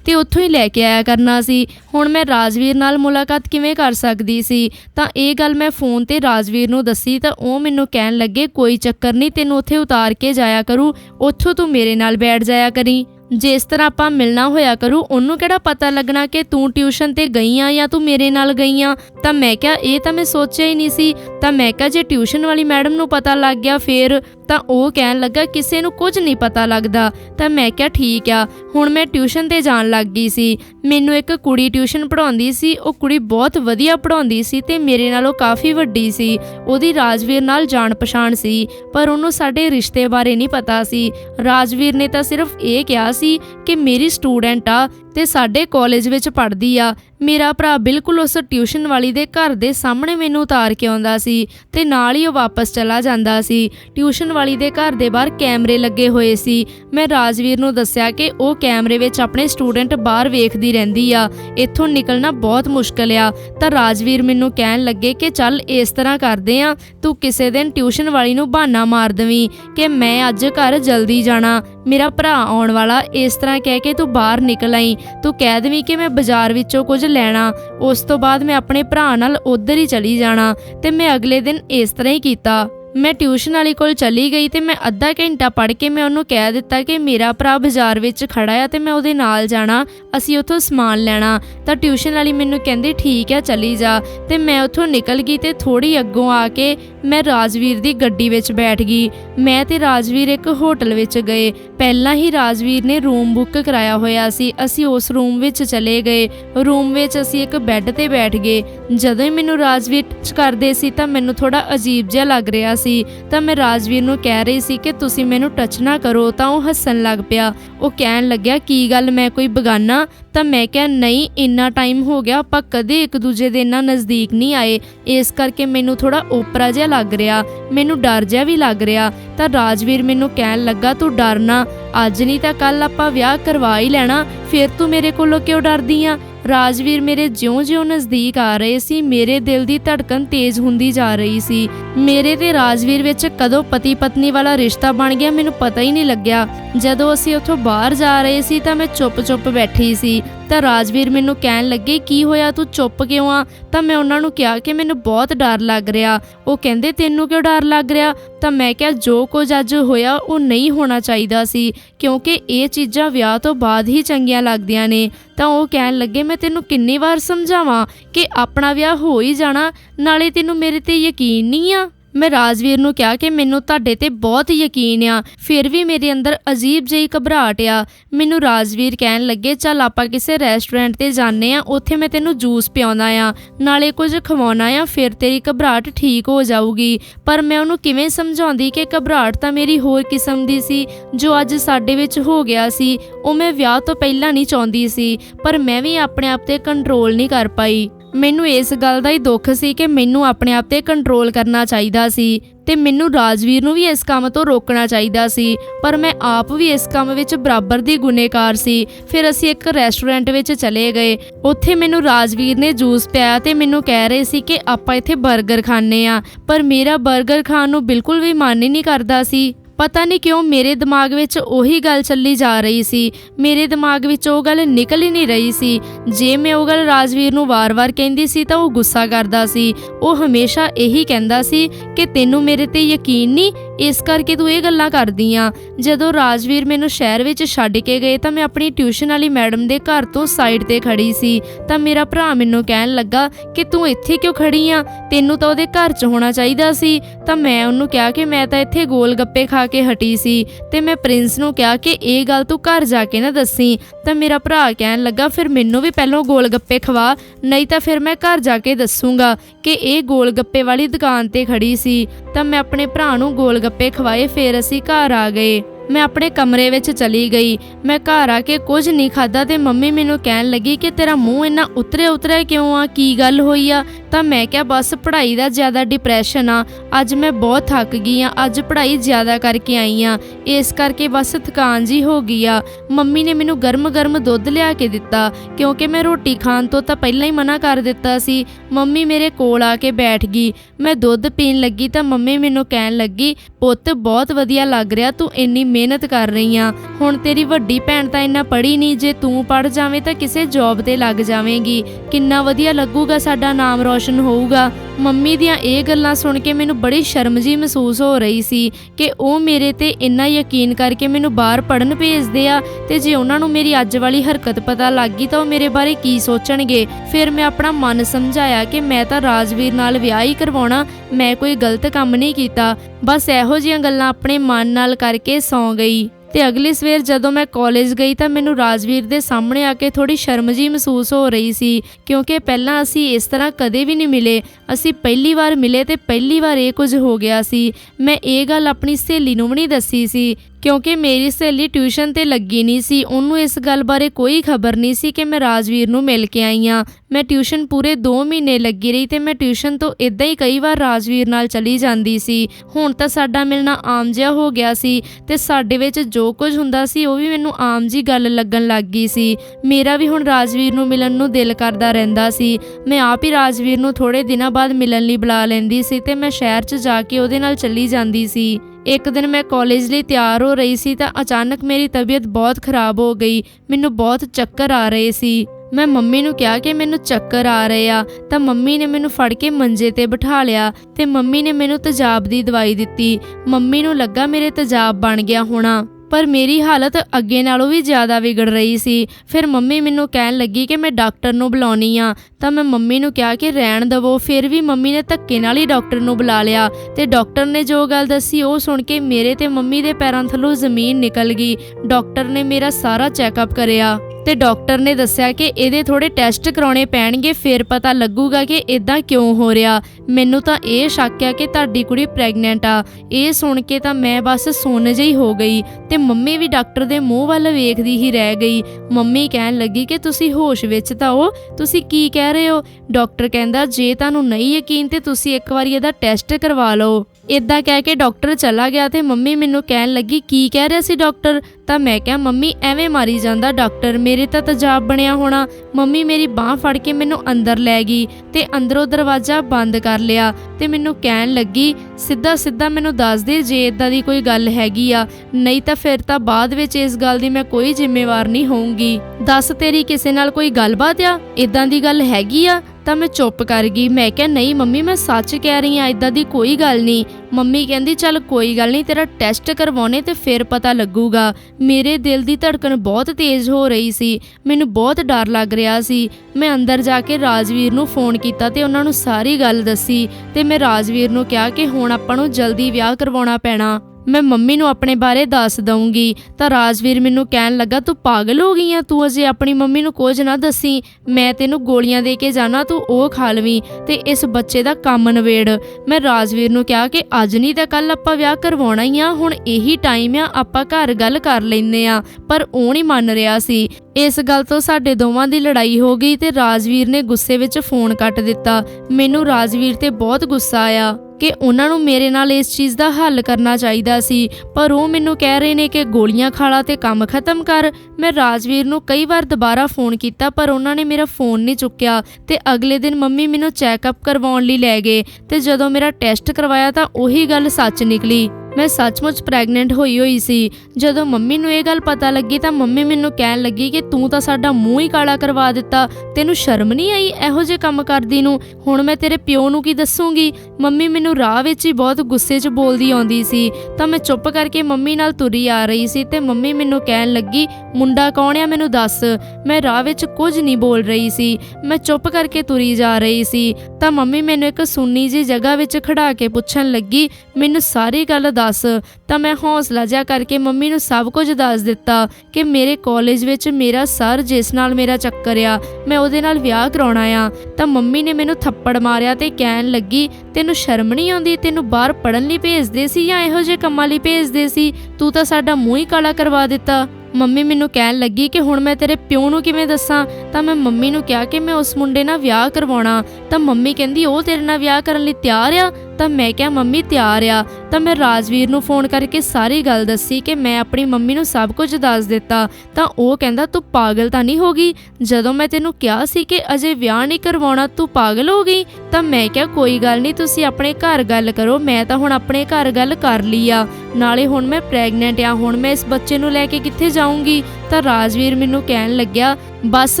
ਤੇ ਉੱਥੋਂ ਹੀ ਲੈ ਕੇ ਆਇਆ ਕਰਨਾ ਸੀ। ਹੁਣ ਮੈਂ ਰਾਜਵੀਰ ਨਾਲ ਮੁਲਾਕਾਤ ਕਿਵੇਂ ਕਰ ਸਕਦੀ ਸੀ? ਤਾਂ ਇਹ ਗੱਲ ਮੈਂ ਫੋਨ ਤੇ ਰਾਜਵੀਰ ਨੂੰ ਦੱਸੀ, ਤਾਂ ਉਹ ਮੈਨੂੰ ਕਹਿਣ ਲੱਗੇ, ਕੋਈ ਚੱਕਰ ਨਹੀਂ, ਤੈਨੂੰ ਉੱਥੇ ਉਤਾਰ ਕੇ ਜਾਇਆ ਕਰੂ। ਉੱਥੋਂ ਤੂੰ ਮੇਰੇ ਨਾਲ ਬੈਠ ਜਾਇਆ ਕਰੀ। ਜਿਸ ਤਰ੍ਹਾਂ ਆਪਾਂ ਮਿਲਣਾ ਹੋਇਆ ਕਰੂ, ਉਹਨੂੰ ਕਿਹੜਾ ਪਤਾ ਲੱਗਣਾ ਕਿ ਤੂੰ ਟਿਊਸ਼ਨ ਤੇ ਗਈ ਆ ਜਾਂ ਤੂੰ ਮੇਰੇ ਨਾਲ ਗਈ ਆ? ਤਾਂ ਮੈਂ ਕਿਹਾ, ਇਹ ਤਾਂ ਮੈਂ ਸੋਚਿਆ ਹੀ ਨਹੀਂ ਸੀ। ਤਾਂ ਮੈਂ ਕਿਹਾ, ਜੇ ਟਿਊਸ਼ਨ ਵਾਲੀ ਮੈਡਮ ਨੂੰ ਪਤਾ ਲੱਗ ਗਿਆ, ਫੇਰ ਤਾਂ ਉਹ ਕਹਿਣ ਲੱਗਾ, ਕਿਸੇ ਨੂੰ ਕੁਝ ਨਹੀਂ ਪਤਾ ਲੱਗਦਾ। ਤਾਂ ਮੈਂ ਕਿਹਾ, ਠੀਕ ਆ। ਹੁਣ ਮੈਂ ਟਿਊਸ਼ਨ ਤੇ ਜਾਣ ਲੱਗ ਗਈ ਸੀ। ਮੈਨੂੰ ਇੱਕ ਕੁੜੀ ਟਿਊਸ਼ਨ ਪੜ੍ਹਾਉਂਦੀ ਸੀ, ਉਹ ਕੁੜੀ ਬਹੁਤ ਵਧੀਆ ਪੜ੍ਹਾਉਂਦੀ ਸੀ ਤੇ ਮੇਰੇ ਨਾਲੋਂ ਕਾਫੀ ਵੱਡੀ ਸੀ। ਉਹਦੀ ਰਾਜਵੀਰ ਨਾਲ ਜਾਣ ਪਛਾਣ ਸੀ, ਪਰ ਉਹਨੂੰ ਸਾਡੇ ਰਿਸ਼ਤੇ ਬਾਰੇ ਨਹੀਂ ਪਤਾ ਸੀ। ਰਾਜਵੀਰ ਨੇ ਤਾਂ ਸਿਰਫ ਇਹ ਕਿਹਾ ਸੀ ਕਿ ਮੇਰੀ ਸਟੂਡੈਂਟ ਆ ਤੇ ਸਾਡੇ ਕਾਲਜ ਵਿੱਚ ਪੜ੍ਹਦੀ ਆ। ਮੇਰਾ ਭਰਾ ਬਿਲਕੁਲ ਉਸ ਟਿਊਸ਼ਨ ਵਾਲੀ ਦੇ ਘਰ ਦੇ ਸਾਹਮਣੇ ਮੈਨੂੰ ਉਤਾਰ ਕੇ ਆਉਂਦਾ ਸੀ ਤੇ ਨਾਲ ਹੀ ਉਹ ਵਾਪਸ ਚਲਾ ਜਾਂਦਾ ਸੀ। ਟਿਊਸ਼ਨ ਵਾਲੀ ਦੇ ਘਰ ਦੇ ਬਾਹਰ ਕੈਮਰੇ ਲੱਗੇ ਹੋਏ ਸੀ। ਮੈਂ ਰਾਜਵੀਰ ਨੂੰ ਦੱਸਿਆ ਕਿ ਉਹ ਕੈਮਰੇ ਵਿੱਚ ਆਪਣੇ ਸਟੂਡੈਂਟ ਬਾਹਰ ਵੇਖਦੀ ਰਹਿੰਦੀ ਆ। ਇੱਥੋਂ ਨਿਕਲਣਾ ਬਹੁਤ ਮੁਸ਼ਕਲ ਆ। ਤਾਂ ਰਾਜਵੀਰ ਮੈਨੂੰ ਕਹਿਣ ਲੱਗੇ ਕਿ ਚੱਲ ਇਸ ਤਰ੍ਹਾਂ ਕਰਦੇ ਆ, ਤੂੰ ਕਿਸੇ ਦਿਨ ਟਿਊਸ਼ਨ ਵਾਲੀ ਨੂੰ ਬਹਾਨਾ ਮਾਰ ਦਵੀਂ ਕਿ ਮੈਂ ਅੱਜ ਘਰ ਜਲਦੀ ਜਾਣਾ। ਮੇਰਾ ਭਰਾ ਆਉਣ ਵਾਲਾ ਇਸ ਤਰ੍ਹਾਂ ਕਹਿ ਕੇ ਤੂੰ ਬਾਹਰ ਨਿਕਲ ਆਈ। ਤੂੰ ਕਹਿ ਦੇਵੀਂ ਕਿ ਮੈਂ ਬਾਜ਼ਾਰ ਵਿੱਚੋਂ ਕੁਝ ਲੈਣਾ, ਉਸ ਤੋਂ ਬਾਅਦ ਮੈਂ ਆਪਣੇ ਭਰਾ ਨਾਲ ਉਧਰ ਹੀ ਚਲੀ ਜਾਣਾ ਤੇ ਮੈਂ ਅਗਲੇ ਦਿਨ ਇਸ ਤਰ੍ਹਾਂ ਹੀ ਕੀਤਾ। ਮੈਂ ਟਿਊਸ਼ਨ ਵਾਲੀ ਕੋਲ ਚਲੀ ਗਈ ਤੇ ਮੈਂ ਅੱਧਾ ਘੰਟਾ ਪੜ੍ਹ ਕੇ ਮੈਂ ਉਹਨੂੰ ਕਹਿ ਦਿੱਤਾ ਕਿ ਮੇਰਾ ਭਰਾ ਬਾਜ਼ਾਰ ਵਿੱਚ ਖੜਾ ਆ ਤੇ ਮੈਂ ਉਹਦੇ ਨਾਲ ਜਾਣਾ, ਅਸੀਂ ਉੱਥੋਂ ਸਮਾਨ ਲੈਣਾ। ਤਾਂ ਟਿਊਸ਼ਨ ਵਾਲੀ ਮੈਨੂੰ ਕਹਿੰਦੀ, ਠੀਕ ਹੈ ਚਲੀ ਜਾ। ਤੇ ਮੈਂ ਉੱਥੋਂ ਨਿਕਲ ਗਈ ਤੇ ਥੋੜੀ ਅੱਗੋਂ ਆ ਕੇ ਮੈਂ ਰਾਜਵੀਰ ਦੀ ਗੱਡੀ ਵਿੱਚ ਬੈਠ ਗਈ। ਮੈਂ ਤੇ ਰਾਜਵੀਰ ਇੱਕ ਹੋਟਲ ਵਿੱਚ ਗਏ। ਪਹਿਲਾਂ ਹੀ ਰਾਜਵੀਰ ਨੇ ਰੂਮ ਬੁੱਕ ਕਰਾਇਆ ਹੋਇਆ ਸੀ। ਅਸੀਂ ਉਸ ਰੂਮ ਵਿੱਚ ਚਲੇ ਗਏ। ਰੂਮ ਵਿੱਚ ਅਸੀਂ ਇੱਕ ਬੈੱਡ ਤੇ ਬੈਠ ਗਏ। ਜਦੋਂ ਹੀ ਮੈਨੂੰ ਰਾਜਵੀਰ ਟੱਚ ਕਰਦੇ ਸੀ ਤਾਂ ਮੈਨੂੰ ਥੋੜਾ ਅਜੀਬ ਜਿਹਾ ਲੱਗ ਰਿਹਾ ਸੀ, ਤਾਂ ਮੈਂ ਰਾਜਵੀਰ ਨੂੰ ਕਹਿ ਰਹੀ ਸੀ ਕਿ ਤੁਸੀਂ ਮੈਨੂੰ ਟੱਚ ਨਾ ਕਰੋ, ਤਾਂ ਉਹ ਹੱਸਣ ਲੱਗ ਪਿਆ। ਉਹ ਕਹਿਣ ਲੱਗਿਆ, ਕੀ ਗੱਲ, ਮੈਂ ਕੋਈ ਬਗਾਨਾ? ਤਾਂ ਮੈਂ ਕਿਹਾ, ਨਹੀਂ, ਇੰਨਾ ਟਾਈਮ ਹੋ ਗਿਆ, ਆਪਾਂ ਕਦੇ ਇੱਕ ਦੂਜੇ ਦੇ ਇੰਨਾ ਨਜ਼ਦੀਕ ਨਹੀਂ ਆਏ। ਇਸ ਕਰਕੇ ਮੈਨੂੰ ਥੋੜਾ ਓਪਰਾ ਜਿਹਾ ਲੱਗ ਰਿਹਾ, ਮੈਨੂੰ ਡਰ ਜਿਹਾ ਵੀ ਲੱਗ ਰਿਹਾ। ਤਾਂ ਰਾਜਵੀਰ ਮੈਨੂੰ ਕਹਿਣ ਲੱਗਾ, ਤੂੰ ਡਰਨਾ ਅੱਜ ਨਹੀਂ ਤਾਂ ਕੱਲ ਆਪਾਂ ਵਿਆਹ ਕਰਵਾ ਹੀ ਲੈਣਾ, ਫਿਰ ਤੂੰ ਮੇਰੇ ਕੋਲੋਂ ਕਿਉਂ ਡਰਦੀ ਆ? ਰਾਜਵੀਰ ਮੇਰੇ ਜਿਉਂ-ਜਿਉਂ ਨਜ਼ਦੀਕ ਆ ਰਹੇ ਸੀ, ਮੇਰੇ ਦਿਲ ਦੀ ਧੜਕਨ ਤੇਜ਼ ਹੁੰਦੀ ਜਾ ਰਹੀ ਸੀ। ਮੇਰੇ ਤੇ ਰਾਜਵੀਰ ਵਿੱਚ ਕਦੋਂ ਪਤੀ ਪਤਨੀ ਵਾਲਾ ਰਿਸ਼ਤਾ ਬਣ ਗਿਆ, ਮੈਨੂੰ ਪਤਾ ਹੀ ਨਹੀਂ ਲੱਗਿਆ। ਜਦੋਂ ਅਸੀਂ ਉੱਥੋਂ ਬਾਹਰ ਜਾ ਰਹੇ ਸੀ ਤਾਂ ਮੈਂ ਚੁੱਪ-ਚੁੱਪ ਬੈਠੀ ਸੀ। ਤਾਂ ਰਾਜਵੀਰ ਮੈਨੂੰ ਕਹਿਣ ਲੱਗੇ, ਕੀ ਹੋਇਆ? ਤੂੰ ਚੁੱਪ ਕਿਉਂ ਆ? ਤਾਂ ਮੈਂ ਉਹਨਾਂ ਨੂੰ ਕਿਹਾ ਕਿ ਮੈਨੂੰ ਬਹੁਤ ਡਰ ਲੱਗ ਰਿਹਾ। ਉਹ ਕਹਿੰਦੇ, ਤੈਨੂੰ ਕਿਉਂ ਡਰ ਲੱਗ ਰਿਹਾ? ਤਾਂ ਮੈਂ ਕਿਹਾ, ਜੋ ਕੁਝ ਅੱਜ ਹੋਇਆ, ਉਹ ਨਹੀਂ ਹੋਣਾ ਚਾਹੀਦਾ ਸੀ, ਕਿਉਂਕਿ ਇਹ ਚੀਜ਼ਾਂ ਵਿਆਹ ਤੋਂ ਬਾਅਦ ਹੀ ਚੰਗੀਆਂ ਲੱਗਦੀਆਂ ਨੇ। ਤਾਂ ਉਹ ਕਹਿਣ ਲੱਗੇ, ਮੈਂ ਤੈਨੂੰ ਕਿੰਨੀ ਵਾਰ ਸਮਝਾਵਾਂ ਕਿ ਆਪਣਾ ਵਿਆਹ ਹੋ ਹੀ ਜਾਣਾ, ਨਾਲੇ ਤੈਨੂੰ ਮੇਰੇ ਤੇ ਯਕੀਨ ਨਹੀਂ ਆ? ਮੈਂ ਰਾਜਵੀਰ ਨੂੰ ਕਿਹਾ ਕਿ ਮੈਨੂੰ ਤੁਹਾਡੇ ਤੇ ਬਹੁਤ ਯਕੀਨ ਆ। ਫਿਰ ਵੀ ਮੇਰੇ ਅੰਦਰ ਅਜੀਬ ਜਿਹੀ ਘਬਰਾਹਟ ਆ। ਮੈਨੂੰ ਰਾਜਵੀਰ ਕਹਿਣ ਲੱਗੇ, ਚੱਲ ਆਪਾਂ ਕਿਸੇ ਰੈਸਟੋਰੈਂਟ ਤੇ ਜਾਂਦੇ ਆ ਉੱਥੇ ਮੈਂ ਤੈਨੂੰ ਜੂਸ ਪਿਆਉਣਾ ਆ। ਨਾਲੇ ਕੁਝ ਖਵਾਉਣਾ ਆ, ਫਿਰ ਤੇਰੀ ਘਬਰਾਹਟ ਠੀਕ ਹੋ ਜਾਊਗੀ। ਪਰ ਮੈਂ ਉਹਨੂੰ ਕਿਵੇਂ ਸਮਝਾਉਂਦੀ ਕਿ ਘਬਰਾਹਟ ਤਾਂ ਮੇਰੀ ਹੋਰ ਕਿਸਮ ਦੀ ਸੀ, ਜੋ ਅੱਜ ਸਾਡੇ ਵਿੱਚ ਹੋ ਗਿਆ ਸੀ, ਉਹ ਮੈਂ ਵਿਆਹ ਤੋਂ ਪਹਿਲਾਂ ਨਹੀਂ ਚਾਹੁੰਦੀ ਸੀ, ਪਰ ਮੈਂ ਵੀ ਆਪਣੇ ਆਪ ਤੇ ਕੰਟਰੋਲ ਨਹੀਂ ਕਰ ਪਾਈ। ਮੈਨੂੰ ਇਸ ਗੱਲ ਦਾ ਹੀ ਦੁੱਖ ਸੀ ਕਿ ਮੈਨੂੰ ਆਪਣੇ ਆਪ ਤੇ ਕੰਟਰੋਲ ਕਰਨਾ ਚਾਹੀਦਾ ਸੀ ਤੇ ਮੈਨੂੰ ਰਾਜਵੀਰ ਨੂੰ ਵੀ ਇਸ ਕੰਮ ਤੋਂ ਰੋਕਣਾ ਚਾਹੀਦਾ ਸੀ। ਪਰ ਮੈਂ ਆਪ ਵੀ ਇਸ ਕੰਮ ਵਿੱਚ ਬਰਾਬਰ ਦੀ ਗੁਨੇਕਾਰ ਸੀ। ਫਿਰ ਅਸੀਂ ਇੱਕ ਰੈਸਟੋਰੈਂਟ ਵਿੱਚ ਚਲੇ ਗਏ। ਉੱਥੇ ਮੈਨੂੰ ਰਾਜਵੀਰ ਨੇ ਜੂਸ ਪਿਆ ਤੇ ਮੈਨੂੰ ਕਹਿ ਰਹੇ ਸੀ ਕਿ ਆਪਾਂ ਇੱਥੇ 버ਗਰ ਖਾਣੇ ਆ ਪਰ ਮੇਰਾ 버ਗਰ ਖਾਣ ਨੂੰ ਬਿਲਕੁਲ ਵੀ ਮਨ ਹੀ ਨਹੀਂ ਕਰਦਾ ਸੀ। ਪਤਾ ਨਹੀਂ ਕਿਉਂ ਮੇਰੇ ਦਿਮਾਗ ਵਿੱਚ ਉਹੀ ਗੱਲ ਚੱਲੀ ਜਾ ਰਹੀ ਸੀ। ਮੇਰੇ ਦਿਮਾਗ ਵਿੱਚ ਉਹ ਗੱਲ ਨਿਕਲ ਹੀ ਨਹੀਂ ਰਹੀ ਸੀ। ਜੇ ਮੈਂ ਉਹ ਗੱਲ ਰਾਜਵੀਰ ਨੂੰ ਵਾਰ-ਵਾਰ ਕਹਿੰਦੀ ਸੀ ਤਾਂ ਉਹ ਗੁੱਸਾ ਕਰਦਾ ਸੀ। ਉਹ ਹਮੇਸ਼ਾ ਇਹੀ ਕਹਿੰਦਾ ਸੀ ਕਿ ਤੈਨੂੰ ਮੇਰੇ ਤੇ ਯਕੀਨ ਨਹੀਂ ਇਸ ਕਰਕੇ ਤੂੰ ਇਹ ਗੱਲਾਂ ਕਰਦੀ ਆ। ਜਦੋਂ ਰਾਜਵੀਰ ਮੈਨੂੰ ਸ਼ਹਿਰ ਵਿੱਚ ਛੱਡ ਕੇ ਗਏ ਤਾਂ ਮੈਂ ਆਪਣੀ ਟਿਊਸ਼ਨ ਵਾਲੀ ਮੈਡਮ ਦੇ ਘਰ ਤੋਂ ਸਾਈਡ ਤੇ ਖੜੀ ਸੀ। ਤਾਂ ਮੇਰਾ ਭਰਾ ਮੈਨੂੰ ਕਹਿਣ ਲੱਗਾ ਕਿ ਤੂੰ ਇੱਥੇ ਕਿਉਂ ਖੜੀ ਆ? ਤੈਨੂੰ ਤਾਂ ਉਹਦੇ ਘਰ 'ਚ ਹੋਣਾ ਚਾਹੀਦਾ ਸੀ। ਤਾਂ ਮੈਂ ਉਹਨੂੰ ਕਿਹਾ ਕਿ ਮੈਂ ਤਾਂ ਇੱਥੇ ਗੋਲ ਗੱਪੇ ਖਾ ਕੇ ਹਟੀ ਸੀ। ਤੇ ਮੈਂ ਪ੍ਰਿੰਸ ਨੂੰ ਕਿਹਾ ਕਿ ਇਹ ਗੱਲ ਤੂੰ ਘਰ ਜਾ ਕੇ ਨਾ ਦੱਸੀ। ਤਾਂ ਮੇਰਾ ਭਰਾ ਕਹਿਣ ਲੱਗਾ, ਫਿਰ ਮੈਨੂੰ ਵੀ ਪਹਿਲਾਂ ਗੋਲ ਗੱਪੇ ਖਵਾ। ਨਹੀਂ ਤਾਂ ਫਿਰ ਮੈਂ ਘਰ ਜਾ ਕੇ ਦੱਸੂਗਾ ਕਿ ਇਹ ਗੋਲ ਗੱਪੇ ਵਾਲੀ ਦੁਕਾਨ ਤੇ ਖੜੀ ਸੀ। ਤਾਂ ਮੈਂ ਆਪਣੇ ਭਰਾ ਨੂੰ ਗੋਲ ਗੱਪੇ ਖਵਾਏ ਫਿਰ ਅਸੀਂ ਘਰ ਆ ਗਏ। ਮੈਂ ਆਪਣੇ ਕਮਰੇ ਵਿੱਚ ਚਲੀ ਗਈ। ਮੈਂ ਘਰ ਆ ਕੇ ਕੁਝ ਨਹੀਂ ਖਾਦਾ ਤੇ ਮੰਮੀ ਮੈਨੂੰ ਕਹਿਣ ਲੱਗੀ ਕਿ ਤੇਰਾ ਮੂੰਹ ਇੰਨਾ ਉਤਰੇ ਉਤਰਿਆ ਕਿਉਂ ਆ? ਕੀ ਗੱਲ ਹੋਈ ਆ? ਤਾਂ ਮੈਂ ਕਿਹਾ, ਬਸ ਪੜ੍ਹਾਈ ਦਾ ਜ਼ਿਆਦਾ ਡਿਪਰੈਸ਼ਨ ਆ। ਅੱਜ ਮੈਂ ਬਹੁਤ ਥੱਕ ਗਈ ਆ। ਅੱਜ ਪੜ੍ਹਾਈ ਜ਼ਿਆਦਾ ਕਰਕੇ ਆਈ ਆ। ਇਸ ਕਰਕੇ ਬਸ ਥਕਾਨ ਜੀ ਹੋ ਗਈ ਆ। ਮੰਮੀ ਨੇ ਮੈਨੂੰ ਗਰਮ-ਗਰਮ ਦੁੱਧ ਲਿਆ ਕੇ ਦਿੱਤਾ। ਕਿਉਂਕਿ ਮੈਂ ਰੋਟੀ ਖਾਣ ਤੋਂ ਤਾਂ ਪਹਿਲਾਂ ਹੀ ਮਨਾ ਕਰ ਦਿੱਤਾ ਸੀ। ਮੰਮੀ ਮੇਰੇ ਕੋਲ ਆ ਕੇ ਬੈਠ ਗਈ। ਮੈਂ ਦੁੱਧ ਪੀਣ ਲੱਗੀ ਤਾਂ ਮੰਮੀ ਮੈਨੂੰ ਕਹਿਣ ਲੱਗੀ, ਪੁੱਤ, ਬਹੁਤ ਵਧੀਆ ਲੱਗ ਰਿਹਾ। ਤੂੰ ਇੰਨੀ ਮਿਹਨਤ ਕਰ ਰਹੀ ਆ। ਹੁਣ ਤੇਰੀ ਵੱਡੀ ਭੈਣ ਤਾਂ ਇੰਨਾ ਪੜ੍ਹੀ ਨਹੀਂ, ਜੇ ਤੂੰ ਪੜ ਜਾਵੇਂ ਤਾਂ ਕਿਸੇ ਜੌਬ ਤੇ ਲੱਗ ਜਾਵੇਂਗੀ। ਕਿੰਨਾ ਵਧੀਆ ਲੱਗੂਗਾ ਸਾਡਾ ਨਾਮ ਰੌਸ਼ਨ ਹੋਊਗਾ। ਮੰਮੀ ਦੀਆਂ ਇਹ ਗੱਲਾਂ ਸੁਣ ਕੇ ਮੈਨੂੰ ਬੜੀ ਸ਼ਰਮ ਜੀ ਮਹਿਸੂਸ ਹੋ ਰਹੀ ਸੀ ਕਿ ਉਹ ਮੇਰੇ ਤੇ ਇੰਨਾ ਯਕੀਨ ਕਰਕੇ ਮੈਨੂੰ ਬਾਹਰ ਪੜਨ ਭੇਜਦੇ ਆ ਤੇ ਜੇ ਉਹਨਾਂ ਨੂੰ ਮੇਰੀ ਅੱਜ ਵਾਲੀ ਹਰਕਤ ਪਤਾ ਲੱਗ ਗਈ ਤਾਂ ਉਹ ਮੇਰੇ ਬਾਰੇ ਕੀ ਸੋਚਣਗੇ? ਫਿਰ ਮੈਂ ਆਪਣਾ ਮਨ ਸਮਝਾਇਆ ਕਿ ਮੈਂ ਤਾਂ ਰਾਜਵੀਰ ਨਾਲ ਵਿਆਹ ਹੀ ਕਰਵਾਉਣਾ, ਮੈਂ ਕੋਈ ਗਲਤ ਕੰਮ ਨਹੀਂ ਕੀਤਾ। ਬਸ ਇਹੋ ਜਿਹੀਆਂ ਗੱਲਾਂ ਆਪਣੇ ਮਨ ਨਾਲ ਕਰਕੇ ਸੌਂ ਗਈ ਤੇ ਅਗਲੀ ਸਵੇਰ ਜਦੋਂ ਮੈਂ ਕਾਲਜ ਗਈ ਤਾਂ ਮੈਨੂੰ ਰਾਜਵੀਰ ਦੇ ਸਾਹਮਣੇ ਆ ਕੇ ਥੋੜੀ ਸ਼ਰਮ ਜੀ ਮਹਿਸੂਸ ਹੋ ਰਹੀ ਸੀ, ਕਿਉਂਕਿ ਪਹਿਲਾਂ ਅਸੀਂ ਇਸ ਤਰ੍ਹਾਂ ਕਦੇ ਵੀ ਨਹੀਂ ਮਿਲੇ। ਅਸੀਂ ਪਹਿਲੀ ਵਾਰ ਮਿਲੇ ਤੇ ਪਹਿਲੀ ਵਾਰ ਇਹ ਕੁਝ ਹੋ ਗਿਆ ਸੀ। ਮੈਂ ਇਹ ਗੱਲ ਆਪਣੀ ਸਹੇਲੀ ਨੂੰ ਵੀ ਨਹੀਂ ਦੱਸੀ ਸੀ ਕਿਉਂਕਿ ਮੇਰੀ ਸਹੇਲੀ ਟਿਊਸ਼ਨ ਤੇ ਲੱਗੀ ਨਹੀਂ ਸੀ, ਉਹਨੂੰ ਇਸ ਗੱਲ ਬਾਰੇ ਕੋਈ ਖਬਰ ਨਹੀਂ ਸੀ ਕਿ ਮੈਂ ਰਾਜਵੀਰ ਨੂੰ ਮਿਲ ਕੇ ਆਈ ਆ ਮੈਂ ਟਿਊਸ਼ਨ ਪੂਰੇ 2 ਮਹੀਨੇ ਲੱਗੀ ਰਹੀ ਤੇ ਮੈਂ ਟਿਊਸ਼ਨ ਤੋਂ ਇਦਾਂ ਹੀ ਕਈ ਵਾਰ ਰਾਜਵੀਰ ਨਾਲ ਚਲੀ ਜਾਂਦੀ ਸੀ। ਹੁਣ ਤਾਂ ਸਾਡਾ ਮਿਲਣਾ ਆਮ ਜਿਹਾ ਹੋ ਗਿਆ ਸੀ ਤੇ ਸਾਡੇ ਵਿੱਚ ਜੋ ਕੁਝ ਹੁੰਦਾ ਸੀ, ਉਹ ਵੀ ਮੈਨੂੰ ਆਮ ਜੀ ਗੱਲ ਲੱਗਣ ਲੱਗ ਗਈ ਸੀ। ਮੇਰਾ ਵੀ ਹੁਣ ਰਾਜਵੀਰ ਨੂੰ ਮਿਲਣ ਨੂੰ ਦਿਲ ਕਰਦਾ ਰਹਿੰਦਾ ਸੀ। ਮੈਂ ਆਪ ਹੀ ਰਾਜਵੀਰ ਨੂੰ ਥੋੜੇ ਦਿਨਾਂ ਬਾਅਦ ਮਿਲਣ ਲਈ ਬੁਲਾ ਲੈਂਦੀ ਸੀ ਤੇ ਮੈਂ ਸ਼ਹਿਰ 'ਚ ਜਾ ਕੇ ਉਹਦੇ ਨਾਲ ਚੱਲੀ ਜਾਂਦੀ ਸੀ। ਇੱਕ ਦਿਨ ਮੈਂ ਕਾਲਜ ਲਈ ਤਿਆਰ ਹੋ ਰਹੀ ਸੀ ਤਾਂ ਅਚਾਨਕ ਮੇਰੀ ਤਬੀਅਤ ਬਹੁਤ ਖਰਾਬ ਹੋ ਗਈ। ਮੈਨੂੰ ਬਹੁਤ ਚੱਕਰ ਆ ਰਹੇ ਸੀ। ਮੈਂ ਮੰਮੀ ਨੂੰ ਕਿਹਾ ਕਿ ਮੈਨੂੰ ਚੱਕਰ ਆ ਰਹੇ ਆ। ਤਾਂ ਮੰਮੀ ਨੇ ਮੈਨੂੰ ਫੜ ਕੇ ਮੰਜੇ ਤੇ ਬਿਠਾ ਲਿਆ ਤੇ ਮੰਮੀ ਨੇ ਮੈਨੂੰ ਤੇਜ਼ਾਬ ਦੀ ਦਵਾਈ ਦਿੱਤੀ। ਮੰਮੀ ਨੂੰ ਲੱਗਾ ਮੇਰੇ ਤੇਜ਼ਾਬ ਬਣ ਗਿਆ ਹੋਣਾ। ਪਰ ਮੇਰੀ ਹਾਲਤ ਅੱਗੇ ਨਾਲੋਂ ਵੀ ਜ਼ਿਆਦਾ ਵਿਗੜ ਰਹੀ ਸੀ। ਫਿਰ ਮੰਮੀ ਮੈਨੂੰ ਕਹਿਣ ਲੱਗੀ ਕਿ ਮੈਂ ਡਾਕਟਰ ਨੂੰ ਬੁਲਾਉਣੀ ਆ। ਤਾਂ ਮੈਂ ਮੰਮੀ ਨੂੰ ਕਿਹਾ ਕਿ ਰਹਿਣ ਦਵੋ, ਫਿਰ ਵੀ ਮੰਮੀ ਨੇ ਧੱਕੇ ਨਾਲ ਹੀ ਡਾਕਟਰ ਨੂੰ ਬੁਲਾ ਲਿਆ। ਤੇ ਡਾਕਟਰ ਨੇ ਜੋ ਗੱਲ ਦੱਸੀ, ਉਹ ਸੁਣ ਕੇ ਮੇਰੇ ਤੇ ਮੰਮੀ ਦੇ ਪੈਰਾਂ ਥੱਲੋਂ ਜ਼ਮੀਨ ਨਿਕਲ ਗਈ। ਡਾਕਟਰ ਨੇ ਮੇਰਾ ਸਾਰਾ ਚੈੱਕਅਪ ਕਰਿਆ। ਤੇ ਡਾਕਟਰ ਨੇ ਦੱਸਿਆ ਕਿ ਇਹਦੇ ਥੋੜੇ ਟੈਸਟ ਕਰਾਉਣੇ ਪੈਣਗੇ, ਫਿਰ ਪਤਾ ਲੱਗੂਗਾ ਕਿ ਇਦਾਂ ਕਿਉਂ ਹੋ ਰਿਹਾ। ਮੈਨੂੰ ਤਾਂ ਇਹ ਸ਼ੱਕ ਆ ਕਿ ਤੁਹਾਡੀ ਕੁੜੀ ਪ੍ਰੈਗਨੈਂਟ ਆ। ਇਹ ਸੁਣ ਕੇ ਤਾਂ ਮੈਂ ਬਸ ਸੁੰਨ ਜਿਹੀ ਹੋ ਗਈ ਤੇ ਮੰਮੀ ਵੀ ਡਾਕਟਰ ਦੇ ਮੂੰਹ ਵੱਲ ਵੇਖਦੀ ਹੀ ਰਹਿ ਗਈ। ਮੰਮੀ ਕਹਿਣ ਲੱਗੀ ਕਿ ਤੁਸੀਂ ਹੋਸ਼ ਵਿੱਚ ਤਾਂ ਹੋ, ਤੁਸੀਂ ਕੀ ਕਹਿ ਰਹੇ ਹੋ? ਡਾਕਟਰ ਕਹਿੰਦਾ, ਜੇ ਤੁਹਾਨੂੰ ਨਹੀਂ ਯਕੀਨ ਤੇ ਤੁਸੀਂ ਇੱਕ ਵਾਰੀ ਇਹਦਾ ਟੈਸਟ ਕਰਵਾ ਲਓ। ਇਦਾਂ ਕਹਿ ਕੇ ਡਾਕਟਰ ਚਲਾ ਗਿਆ ਤੇ ਮੰਮੀ ਮੈਨੂੰ ਕਹਿਣ ਲੱਗੀ, ਕੀ ਕਹਿ ਰਿਹਾ ਸੀ ਡਾਕਟਰ? ਤਾਂ ਮੈਂ ਕਿਹਾ, ਮੰਮੀ, ਐਵੇਂ ਮਾਰੀ ਜਾਂਦਾ ਡਾਕਟਰ, ਮੇਰੇ ਤਾਂ ਤਜਾਬ ਬਣਿਆ ਹੋਣਾ। ਮੰਮੀ ਮੇਰੀ ਬਾਹ ਫੜ ਕੇ ਮੈਨੂੰ ਅੰਦਰ ਲੈ ਗਈ ਤੇ ਅੰਦਰੋਂ ਦਰਵਾਜ਼ਾ ਬੰਦ ਕਰ ਲਿਆ ਤੇ ਮੈਨੂੰ ਕਹਿਣ ਲੱਗੀ, ਸਿੱਧਾ ਸਿੱਧਾ ਮੈਨੂੰ ਦੱਸ ਦੇ ਜੇ ਇਦਾਂ ਦੀ ਕੋਈ ਗੱਲ ਹੈਗੀ ਆ, ਨਹੀਂ ਤਾਂ ਫਿਰ ਤਾਂ ਬਾਅਦ ਵਿੱਚ ਇਸ ਗੱਲ ਦੀ ਮੈਂ ਕੋਈ ਜ਼ਿੰਮੇਵਾਰ ਨਹੀਂ ਹੋਊਂਗੀ। ਦੱਸ ਤੇਰੀ ਕਿਸੇ ਨਾਲ ਕੋਈ ਗੱਲਬਾਤ ਆ? ਇਦਾਂ ਦੀ ਗੱਲ ਹੈਗੀ ਆ? ਤਾਂ ਮੈਂ ਚੁੱਪ ਕਰ ਗਈ। ਮੈਂ ਕਿਹਾ, ਨਹੀਂ ਮੰਮੀ, ਮੈਂ ਸੱਚ ਕਹਿ ਰਹੀ ਆ ਇਦਾਂ ਦੀ ਕੋਈ ਗੱਲ ਨਹੀਂ। ਮੰਮੀ ਕਹਿੰਦੀ, ਚੱਲ ਕੋਈ ਗੱਲ ਨਹੀਂ, ਤੇਰਾ ਟੈਸਟ ਕਰਵਾਉਣੇ ਤੇ ਫਿਰ ਪਤਾ ਲੱਗੂਗਾ। ਮੇਰੇ ਦਿਲ ਦੀ ਧੜਕਣ ਬਹੁਤ ਤੇਜ਼ ਹੋ ਰਹੀ ਸੀ। ਮੈਨੂੰ ਬਹੁਤ ਡਰ ਲੱਗ ਰਿਹਾ ਸੀ। ਮੈਂ ਅੰਦਰ ਜਾ ਕੇ ਰਾਜਵੀਰ ਨੂੰ ਫੋਨ ਕੀਤਾ ਤੇ ਉਹਨਾਂ ਨੂੰ ਸਾਰੀ ਗੱਲ ਦੱਸੀ ਤੇ ਮੈਂ ਰਾਜਵੀਰ ਨੂੰ ਕਿਹਾ ਕਿ ਹੁਣ ਆਪਾਂ ਨੂੰ ਜਲਦੀ ਵਿਆਹ ਕਰਵਾਉਣਾ ਪੈਣਾ। ਮੈਂ ਮੰਮੀ ਨੂੰ ਆਪਣੇ ਬਾਰੇ ਦੱਸ ਦਊਂਗੀ। ਤਾਂ ਰਾਜਵੀਰ ਮੈਨੂੰ ਕਹਿਣ ਲੱਗਾ, ਤੂੰ ਪਾਗਲ ਹੋ ਗਈ ਆ, ਤੂੰ ਅਜੇ ਆਪਣੀ ਮੰਮੀ ਨੂੰ ਕੁਝ ਨਾ ਦੱਸੀ। ਮੈਂ ਤੈਨੂੰ ਗੋਲੀਆਂ ਦੇ ਕੇ ਜਾਣਾ, ਤੂੰ ਉਹ ਖਾ ਲਵੀਂ ਤੇ ਇਸ ਬੱਚੇ ਦਾ ਕੰਮ ਨਵੇੜ ਮੈਂ ਰਾਜਵੀਰ ਨੂੰ ਕਿਹਾ ਕਿ ਅੱਜ ਨਹੀਂ ਤਾਂ ਕੱਲ ਆਪਾਂ ਵਿਆਹ ਕਰਵਾਉਣਾ ਹੀ ਆ, ਹੁਣ ਇਹੀ ਟਾਈਮ ਆ, ਆਪਾਂ ਘਰ ਗੱਲ ਕਰ ਲੈਨੇ ਆ। ਪਰ ਉਹ ਨਹੀਂ ਮੰਨ ਰਿਹਾ ਸੀ। ਇਸ ਗੱਲ ਤੋਂ ਸਾਡੇ ਦੋਵਾਂ ਦੀ ਲੜਾਈ ਹੋ ਗਈ ਤੇ ਰਾਜਵੀਰ ਨੇ ਗੁੱਸੇ ਵਿੱਚ ਫੋਨ ਕੱਟ ਦਿੱਤਾ। ਮੈਨੂੰ ਰਾਜਵੀਰ ਤੇ ਬਹੁਤ ਗੁੱਸਾ ਆਇਆ। ਕਿ ਉਹਨਾਂ ਨੂੰ ਮੇਰੇ ਨਾਲ ਇਸ ਚੀਜ਼ ਦਾ ਹੱਲ ਕਰਨਾ ਚਾਹੀਦਾ ਸੀ। ਪਰ ਉਹ ਮੈਨੂੰ ਕਹਿ ਰਹੇ ਨੇ ਕਿ ਗੋਲੀਆਂ ਖਾਲਾ ਤੇ ਕੰਮ ਖਤਮ ਕਰ। ਮੈਂ ਰਾਜਵੀਰ ਨੂੰ ਕਈ ਵਾਰ ਦੁਬਾਰਾ ਫੋਨ ਕੀਤਾ, ਪਰ ਉਹਨਾਂ ਨੇ ਮੇਰਾ ਫੋਨ ਨਹੀਂ ਚੁੱਕਿਆ ਤੇ ਅਗਲੇ ਦਿਨ ਮੰਮੀ ਮੈਨੂੰ ਚੈੱਕਅਪ ਕਰਵਾਉਣ ਲਈ ਲੈ ਗਏ ਤੇ ਜਦੋਂ ਮੇਰਾ ਟੈਸਟ ਕਰਵਾਇਆ ਤਾਂ ਉਹੀ ਗੱਲ ਸੱਚ ਨਿਕਲੀ। ਮੈਂ ਸੱਚਮੁੱਚ ਪ੍ਰੈਗਨੈਂਟ ਹੋਈ ਹੋਈ ਸੀ। ਜਦੋਂ ਮੰਮੀ ਨੂੰ ਇਹ ਗੱਲ ਪਤਾ ਲੱਗੀ ਤਾਂ ਮੰਮੀ ਮੈਨੂੰ ਕਹਿਣ ਲੱਗੀ ਕਿ ਤੂੰ ਤਾਂ ਸਾਡਾ ਮੂੰਹ ਹੀ ਕਾਲਾ ਕਰਵਾ ਦਿੱਤਾ। ਤੈਨੂੰ ਸ਼ਰਮ ਨਹੀਂ ਆਈ ਇਹੋ ਜਿਹੇ ਕੰਮ ਕਰਦੀ ਨੂੰ? ਹੁਣ ਮੈਂ ਤੇਰੇ ਪਿਓ ਨੂੰ ਕੀ ਦੱਸੂਗੀ? ਮੰਮੀ ਮੈਨੂੰ ਰਾਹ ਵਿੱਚ ਹੀ ਬਹੁਤ ਗੁੱਸੇ 'ਚ ਬੋਲਦੀ ਆਉਂਦੀ ਸੀ। ਤਾਂ ਮੈਂ ਚੁੱਪ ਕਰਕੇ ਮੰਮੀ ਨਾਲ ਤੁਰੀ ਆ ਰਹੀ ਸੀ ਤੇ ਮੰਮੀ ਮੈਨੂੰ ਕਹਿਣ ਲੱਗੀ, ਮੁੰਡਾ ਕੌਣ ਆ? ਮੈਨੂੰ ਦੱਸ। ਮੈਂ ਰਾਹ ਵਿੱਚ ਕੁਝ ਨਹੀਂ ਬੋਲ ਰਹੀ ਸੀ। ਮੈਂ ਚੁੱਪ ਕਰਕੇ ਤੁਰੀ ਜਾ ਰਹੀ ਸੀ। ਤਾਂ ਮੰਮੀ ਮੈਨੂੰ ਇੱਕ ਸੁੰਨੀ ਜੀ ਜਗ੍ਹਾ ਵਿੱਚ ਖੜਾ ਕੇ ਪੁੱਛਣ ਲੱਗੀ, ਮੈਨੂੰ ਸਾਰੀ ਗੱਲ ਦੱਸ। ਤਾਂ ਮੈਂ ਹੌਸਲਾ ਜਿਹਾ ਕਰਕੇ ਮੰਮੀ ਨੂੰ ਸਭ ਕੁਝ ਦੱਸ ਦਿੱਤਾ ਕਿ ਮੇਰੇ ਕਾਲਜ ਵਿੱਚ ਮੇਰਾ ਸਰ ਜਿਸ ਨਾਲ ਮੇਰਾ ਚੱਕਰ ਆ, ਮੈਂ ਉਹਦੇ ਨਾਲ ਵਿਆਹ ਕਰਾਉਣਾ ਆ। ਤਾਂ ਮੰਮੀ ਨੇ ਮੈਨੂੰ ਥੱਪੜ ਮਾਰਿਆ ਤੇ ਕਹਿਣ ਲੱਗੀ, ਤੈਨੂੰ ਸ਼ਰਮ ਨਹੀਂ ਆਉਂਦੀ? ਤੈਨੂੰ ਬਾਹਰ ਪੜਨ ਲਈ ਭੇਜਦੇ ਸੀ ਜਾਂ ਇਹੋ ਜਿਹੇ ਕੰਮਾਂ ਲਈ ਭੇਜਦੇ ਸੀ? ਤੂੰ ਤਾਂ ਸਾਡਾ ਮੂੰਹ ਹੀ ਕਾਲਾ ਕਰਵਾ ਦਿੱਤਾ। ਮੰਮੀ ਮੈਨੂੰ ਕਹਿਣ ਲੱਗੀ ਕਿ ਹੁਣ ਮੈਂ ਤੇਰੇ ਪਿਓ ਨੂੰ ਕਿਵੇਂ ਦੱਸਾਂ? ਤਾਂ ਮੈਂ ਮੰਮੀ ਨੂੰ ਕਿਹਾ ਕਿ ਮੈਂ ਉਸ ਮੁੰਡੇ ਨਾਲ ਵਿਆਹ ਕਰਵਾਉਣਾ। ਤਾਂ ਮੰਮੀ ਕਹਿੰਦੀ, ਉਹ ਤੇਰੇ ਨਾਲ ਵਿਆਹ ਕਰਨ ਲਈ ਤਿਆਰ ਆ? ਤਾਂ ਮੈਂ ਕਿਹਾ, ਮੰਮੀ ਤਿਆਰ ਆ। ਤਾਂ ਮੈਂ ਰਾਜਵੀਰ ਨੂੰ ਫੋਨ ਕਰਕੇ ਸਾਰੀ ਗੱਲ ਦੱਸੀ ਕਿ ਮੈਂ ਆਪਣੀ ਮੰਮੀ ਨੂੰ ਸਭ ਕੁਝ ਦੱਸ ਦਿੱਤਾ। ਤਾਂ ਉਹ ਕਹਿੰਦਾ, ਤੂੰ ਪਾਗਲ ਤਾਂ ਨਹੀਂ ਹੋ ਗਈ? ਜਦੋਂ ਮੈਂ ਤੈਨੂੰ ਕਿਹਾ ਸੀ ਕਿ ਅਜੇ ਵਿਆਹ ਨਹੀਂ ਕਰਵਾਉਣਾ, ਤੂੰ ਪਾਗਲ ਹੋ ਗਈ? ਤਾਂ ਮੈਂ ਕਿਹਾ, ਕੋਈ ਗੱਲ ਨਹੀਂ, ਤੁਸੀਂ ਆਪਣੇ ਘਰ ਗੱਲ ਕਰੋ। ਮੈਂ ਤਾਂ ਹੁਣ ਆਪਣੇ ਘਰ ਗੱਲ ਕਰ ਲਈ ਆ। ਨਾਲੇ ਹੁਣ ਮੈਂ ਪ੍ਰੈਗਨੈਂਟ ਆ, ਹੁਣ ਮੈਂ ਇਸ ਬੱਚੇ ਨੂੰ ਲੈ ਕੇ ਕਿੱਥੇ ਜਾ ਜਾਊਂਗੀ ਤਾਂ ਰਾਜਵੀਰ ਮੈਨੂੰ ਕਹਿਣ ਲੱਗਿਆ, ਬਸ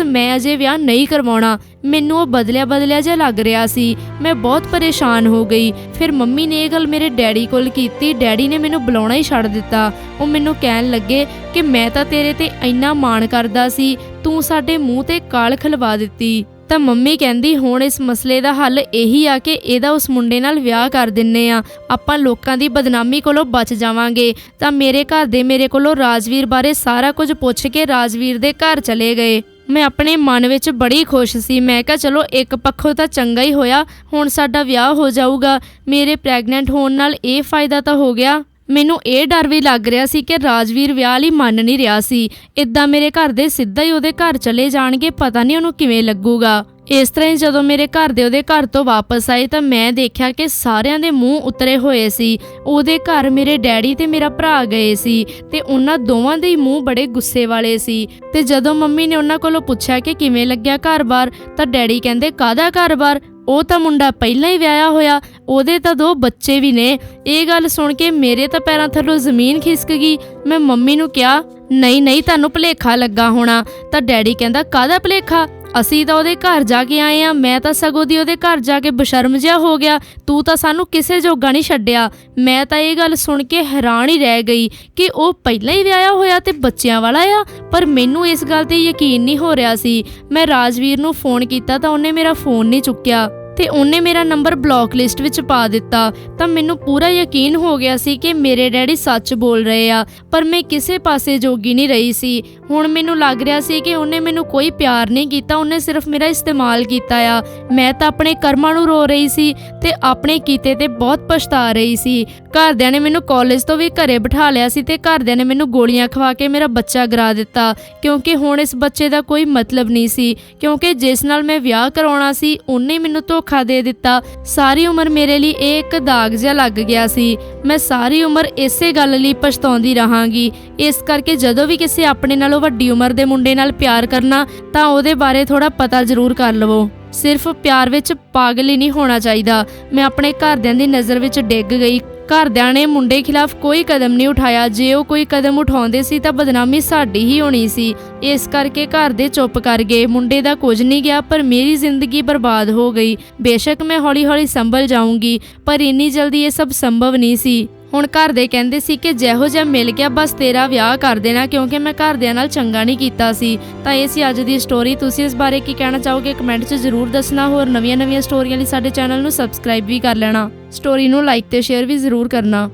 ਮੈਂ ਅਜੇ ਵਿਆਹ ਨਹੀਂ ਕਰਵਾਉਣਾ। ਮੈਨੂੰ ਉਹ ਬਦਲਿਆ ਬਦਲਿਆ ਜਿਹਾ ਲੱਗ ਰਿਹਾ ਸੀ। ਮੈਂ ਬਹੁਤ ਪਰੇਸ਼ਾਨ ਹੋ ਗਈ। ਫਿਰ ਮੰਮੀ ਨੇ ਇਹ ਗੱਲ ਮੇਰੇ ਡੈਡੀ ਕੋਲ ਕੀਤੀ। ਡੈਡੀ ਨੇ ਮੈਨੂੰ ਬੁਲਾਉਣਾ ਹੀ ਛੱਡ ਦਿੱਤਾ। ਉਹ ਮੈਨੂੰ ਕਹਿਣ ਲੱਗੇ ਕਿ ਮੈਂ ਤਾਂ ਤੇਰੇ ਤੇ ਇੰਨਾ ਮਾਣ ਕਰਦਾ ਸੀ। ਤੂੰ ਸਾਡੇ ਮੂੰਹ ਤੇ ਕਾਲ ਖਲਵਾ ਦਿੱਤੀ। ਤਾਂ ਮੰਮੀ ਕਹਿੰਦੀ, ਹੁਣ ਇਸ ਮਸਲੇ ਦਾ ਹੱਲ ਇਹੀ ਆ ਕਿ ਇਹਦਾ ਉਸ ਮੁੰਡੇ ਨਾਲ ਵਿਆਹ ਕਰ ਦਿੰਨੇ ਆ। ਆਪਾਂ ਲੋਕਾਂ ਦੀ ਬਦਨਾਮੀ ਕੋਲੋਂ ਬਚ ਜਾਵਾਂਗੇ। ਤਾਂ ਮੇਰੇ ਘਰ ਦੇ ਮੇਰੇ ਕੋਲੋਂ ਰਾਜਵੀਰ ਬਾਰੇ ਸਾਰਾ ਕੁਝ ਪੁੱਛ ਕੇ ਰਾਜਵੀਰ ਦੇ ਘਰ ਚਲੇ ਗਏ। ਮੈਂ ਆਪਣੇ ਮਨ ਵਿੱਚ ਬੜੀ ਖੁਸ਼ ਸੀ। ਮੈਂ ਕਿਹਾ, ਚਲੋ, ਇੱਕ ਪੱਖੋਂ ਤਾਂ ਚੰਗਾ ਹੀ ਹੋਇਆ। ਹੁਣ ਸਾਡਾ ਵਿਆਹ ਹੋ ਜਾਊਗਾ। ਮੇਰੇ ਪ੍ਰੈਗਨੈਂਟ ਹੋਣ ਨਾਲ ਇਹ ਫਾਇਦਾ ਤਾਂ ਹੋ ਗਿਆ। ਮੈਨੂੰ ਇਹ ਡਰ ਵੀ ਲੱਗ ਰਿਹਾ ਸੀ ਕਿ ਰਾਜਵੀਰ ਵਿਆਹ ਲਈ ਮੰਨ ਨਹੀਂ ਰਿਹਾ ਸੀ। ਇਦਾਂ ਮੇਰੇ ਘਰ ਦੇ ਸਿੱਧਾ ਹੀ ਉਹਦੇ ਘਰ ਚਲੇ ਜਾਣਗੇ, ਪਤਾ ਨਹੀਂ ਉਹਨੂੰ ਕਿਵੇਂ ਲੱਗੂਗਾ। ਇਸ ਤਰ੍ਹਾਂ ਹੀ ਜਦੋਂ ਮੇਰੇ ਘਰ ਦੇ ਉਹਦੇ ਘਰ ਤੋਂ ਵਾਪਸ ਆਏ ਤਾਂ ਮੈਂ ਦੇਖਿਆ ਕਿ ਸਾਰਿਆਂ ਦੇ ਮੂੰਹ ਉਤਰੇ ਹੋਏ ਸੀ। ਉਹਦੇ ਘਰ ਮੇਰੇ ਡੈਡੀ ਤੇ ਮੇਰਾ ਭਰਾ ਗਏ ਸੀ ਤੇ ਉਹਨਾਂ ਦੋਵਾਂ ਦੇ ਮੂੰਹ ਬੜੇ ਗੁੱਸੇ ਵਾਲੇ ਸੀ। ਤੇ ਜਦੋਂ ਮੰਮੀ ਨੇ ਉਹਨਾਂ ਕੋਲੋਂ ਪੁੱਛਿਆ ਕਿ ਕਿਵੇਂ ਲੱਗਿਆ ਘਰ-ਬਾਰ, ਤਾਂ ਡੈਡੀ ਕਹਿੰਦੇ, ਕਾਹਦਾ ਘਰ-ਬਾਰ? ਉਹ ਤਾਂ ਮੁੰਡਾ ਪਹਿਲਾਂ ਹੀ ਵਿਆਹਿਆ ਹੋਇਆ, ਉਹਦੇ ਤਾਂ ਦੋ ਬੱਚੇ ਵੀ ਨੇ। ਇਹ ਗੱਲ ਸੁਣ ਕੇ ਮੇਰੇ ਤਾਂ ਪੈਰਾਂ ਥੱਲੋਂ ਜ਼ਮੀਨ ਖਿਸਕ ਗਈ। ਮੈਂ ਮੰਮੀ ਨੂੰ ਕਿਹਾ, ਨਹੀਂ ਨਹੀਂ, ਤੁਹਾਨੂੰ ਭੁਲੇਖਾ ਲੱਗਾ ਹੋਣਾ। ਤਾਂ ਡੈਡੀ ਕਹਿੰਦਾ, ਕਾਹਦਾ ਭੁਲੇਖਾ? ਅਸੀਂ ਤਾਂ ਉਹਦੇ ਘਰ ਜਾ ਕੇ ਆਏ ਆ ਮੈਂ ਤਾਂ ਸਗੋਂ ਦੀ ਉਹਦੇ ਘਰ ਜਾ ਕੇ ਬਸ਼ਰਮ ਜਿਹਾ ਹੋ ਗਿਆ, ਤੂੰ ਤਾਂ ਸਾਨੂੰ ਕਿਸੇ ਜੋਗਾ ਨਹੀਂ ਛੱਡਿਆ। ਮੈਂ ਤਾਂ ਇਹ ਗੱਲ ਸੁਣ ਕੇ ਹੈਰਾਨ ਹੀ ਰਹਿ ਗਈ ਕਿ ਉਹ ਪਹਿਲਾਂ ਹੀ ਵਿਆਹਿਆ ਹੋਇਆ ਤੇ ਬੱਚਿਆਂ ਵਾਲਾ ਆ, ਪਰ ਮੈਨੂੰ ਇਸ ਗੱਲ ਤੇ ਯਕੀਨ ਨਹੀਂ ਹੋ ਰਿਹਾ ਸੀ। ਮੈਂ ਰਾਜਵੀਰ ਨੂੰ ਫੋਨ ਕੀਤਾ ਤਾਂ ਉਹਨੇ ਮੇਰਾ ਫੋਨ ਨਹੀਂ ਚੁੱਕਿਆ ਤੇ ਉਹਨੇ ਮੇਰਾ ਨੰਬਰ ਬਲੌਕ ਲਿਸਟ ਵਿੱਚ ਪਾ ਦਿੱਤਾ। ਤਾਂ ਮੈਨੂੰ ਪੂਰਾ ਯਕੀਨ ਹੋ ਗਿਆ ਸੀ ਕਿ ਮੇਰੇ ਡੈਡੀ ਸੱਚ ਬੋਲ ਰਹੇ ਆ, ਪਰ ਮੈਂ ਕਿਸੇ ਪਾਸੇ ਜੋਗੀ ਨਹੀਂ ਰਹੀ ਸੀ। ਹੁਣ ਮੈਨੂੰ ਲੱਗ ਰਿਹਾ ਸੀ ਕਿ ਉਹਨੇ ਮੈਨੂੰ ਕੋਈ ਪਿਆਰ ਨਹੀਂ ਕੀਤਾ, ਉਹਨੇ ਸਿਰਫ ਮੇਰਾ ਇਸਤੇਮਾਲ ਕੀਤਾ ਆ। ਮੈਂ ਤਾਂ ਆਪਣੇ ਕਰਮਾਂ ਨੂੰ ਰੋ ਰਹੀ ਸੀ ਤੇ ਆਪਣੇ ਕੀਤੇ ਤੇ ਬਹੁਤ ਪਛਤਾ ਰਹੀ ਸੀ। ਘਰਦਿਆਂ ਨੇ ਮੈਨੂੰ ਕਾਲਜ ਤੋਂ ਵੀ ਘਰੇ ਬਿਠਾ ਲਿਆ ਸੀ ਤੇ ਘਰਦਿਆਂ ਨੇ ਮੈਨੂੰ ਗੋਲੀਆਂ ਖਵਾ ਕੇ ਮੇਰਾ ਬੱਚਾ ਗਰਾ ਦਿੱਤਾ, ਕਿਉਂਕਿ ਹੁਣ ਇਸ ਬੱਚੇ ਦਾ ਕੋਈ ਮਤਲਬ ਨਹੀਂ ਸੀ। ਕਿਉਂਕਿ ਜਿਸ ਨਾਲ ਮੈਂ ਵਿਆਹ ਕਰਾਉਣਾ ਸੀ, ਉਹਨੇ ਮੈਨੂੰ ਧੋਖਾ ਦੇ ਦਿੱਤਾ। ਸਾਰੀ ਉਮਰ ਮੇਰੇ ਲਈ ਇਹ ਇੱਕ ਦਾਗ ਜਿਹਾ ਲੱਗ ਗਿਆ ਸੀ। ਮੈਂ ਸਾਰੀ ਉਮਰ ਇਸੇ ਗੱਲ ਲਈ ਪਛਤਾਉਂਦੀ ਰਹਾਂਗੀ। ਇਸ ਕਰਕੇ ਜਦੋਂ ਵੀ ਕਿਸੇ ਆਪਣੇ ਨਾਲ ਨਾਲੋਂ ਵੱਡੀ ਉਮਰ ਦੇ ਮੁੰਡੇ ਨਾਲ ਪਿਆਰ ਕਰਨਾ ਤਾਂ ਉਹਦੇ ਬਾਰੇ ਥੋੜਾ ਪਤਾ ਜ਼ਰੂਰ ਕਰ ਲਵੋ। ਸਿਰਫ ਪਿਆਰ ਵਿੱਚ ਪਾਗਲ ਹੀ ਨਹੀਂ ਹੋਣਾ ਚਾਹੀਦਾ। ਮੈਂ ਆਪਣੇ ਘਰਦਿਆਂ ਦੀ ਨਜ਼ਰ ਵਿੱਚ ਡਿੱਗ ਗਈ। ਘਰਦਿਆਂ ਨੇ ਮੁੰਡੇ ਖਿਲਾਫ ਕੋਈ ਕਦਮ ਨਹੀਂ ਉਠਾਇਆ। ਜੇ ਉਹ ਕੋਈ ਕਦਮ ਉਠਾਉਂਦੇ ਸੀ ਤਾਂ ਬਦਨਾਮੀ ਸਾਡੀ ਹੀ ਹੋਣੀ ਸੀ। ਇਸ ਕਰਕੇ ਘਰ ਦੇ ਚੁੱਪ ਕਰ ਗਏ। ਮੁੰਡੇ ਦਾ ਕੁਝ ਨਹੀਂ ਗਿਆ, ਪਰ ਮੇਰੀ ਜ਼ਿੰਦਗੀ ਬਰਬਾਦ ਹੋ ਗਈ। ਬੇਸ਼ੱਕ ਮੈਂ ਹੌਲੀ-ਹੌਲੀ ਸੰਭਲ ਜਾਊਂਗੀ, ਪਰ ਇੰਨੀ ਜਲਦੀ ਇਹ ਸਭ ਸੰਭਵ ਨਹੀਂ ਸੀ। ਹੁਣ ਘਰ ਦੇ ਕਹਿੰਦੇ ਸੀ ਕਿ ਜਿਹੋ ਜਿਹਾ ਮਿਲ ਗਿਆ, ਬਸ ਤੇਰਾ ਵਿਆਹ ਕਰ ਦੇਣਾ, ਕਿਉਂਕਿ ਮੈਂ ਘਰਦਿਆਂ ਨਾਲ ਚੰਗਾ ਨਹੀਂ ਕੀਤਾ ਸੀ। ਤਾਂ ਇਹ ਸੀ ਅੱਜ ਦੀ ਸਟੋਰੀ ਤੁਸੀਂ ਇਸ ਬਾਰੇ ਕੀ ਕਹਿਣਾ ਚਾਹੋਗੇ? ਕਮੈਂਟ 'ਚ ਜ਼ਰੂਰ ਦੱਸਣਾ। ਹੋਰ ਨਵੀਆਂ-ਨਵੀਆਂ ਸਟੋਰੀਆਂ ਲਈ ਸਾਡੇ ਚੈਨਲ ਨੂੰ ਸਬਸਕ੍ਰਾਈਬ ਵੀ ਕਰ ਲੈਣਾ। ਸਟੋਰੀ ਨੂੰ ਲਾਈਕ ਤੇ ਸ਼ੇਅਰ ਵੀ ਜ਼ਰੂਰ ਕਰਨਾ।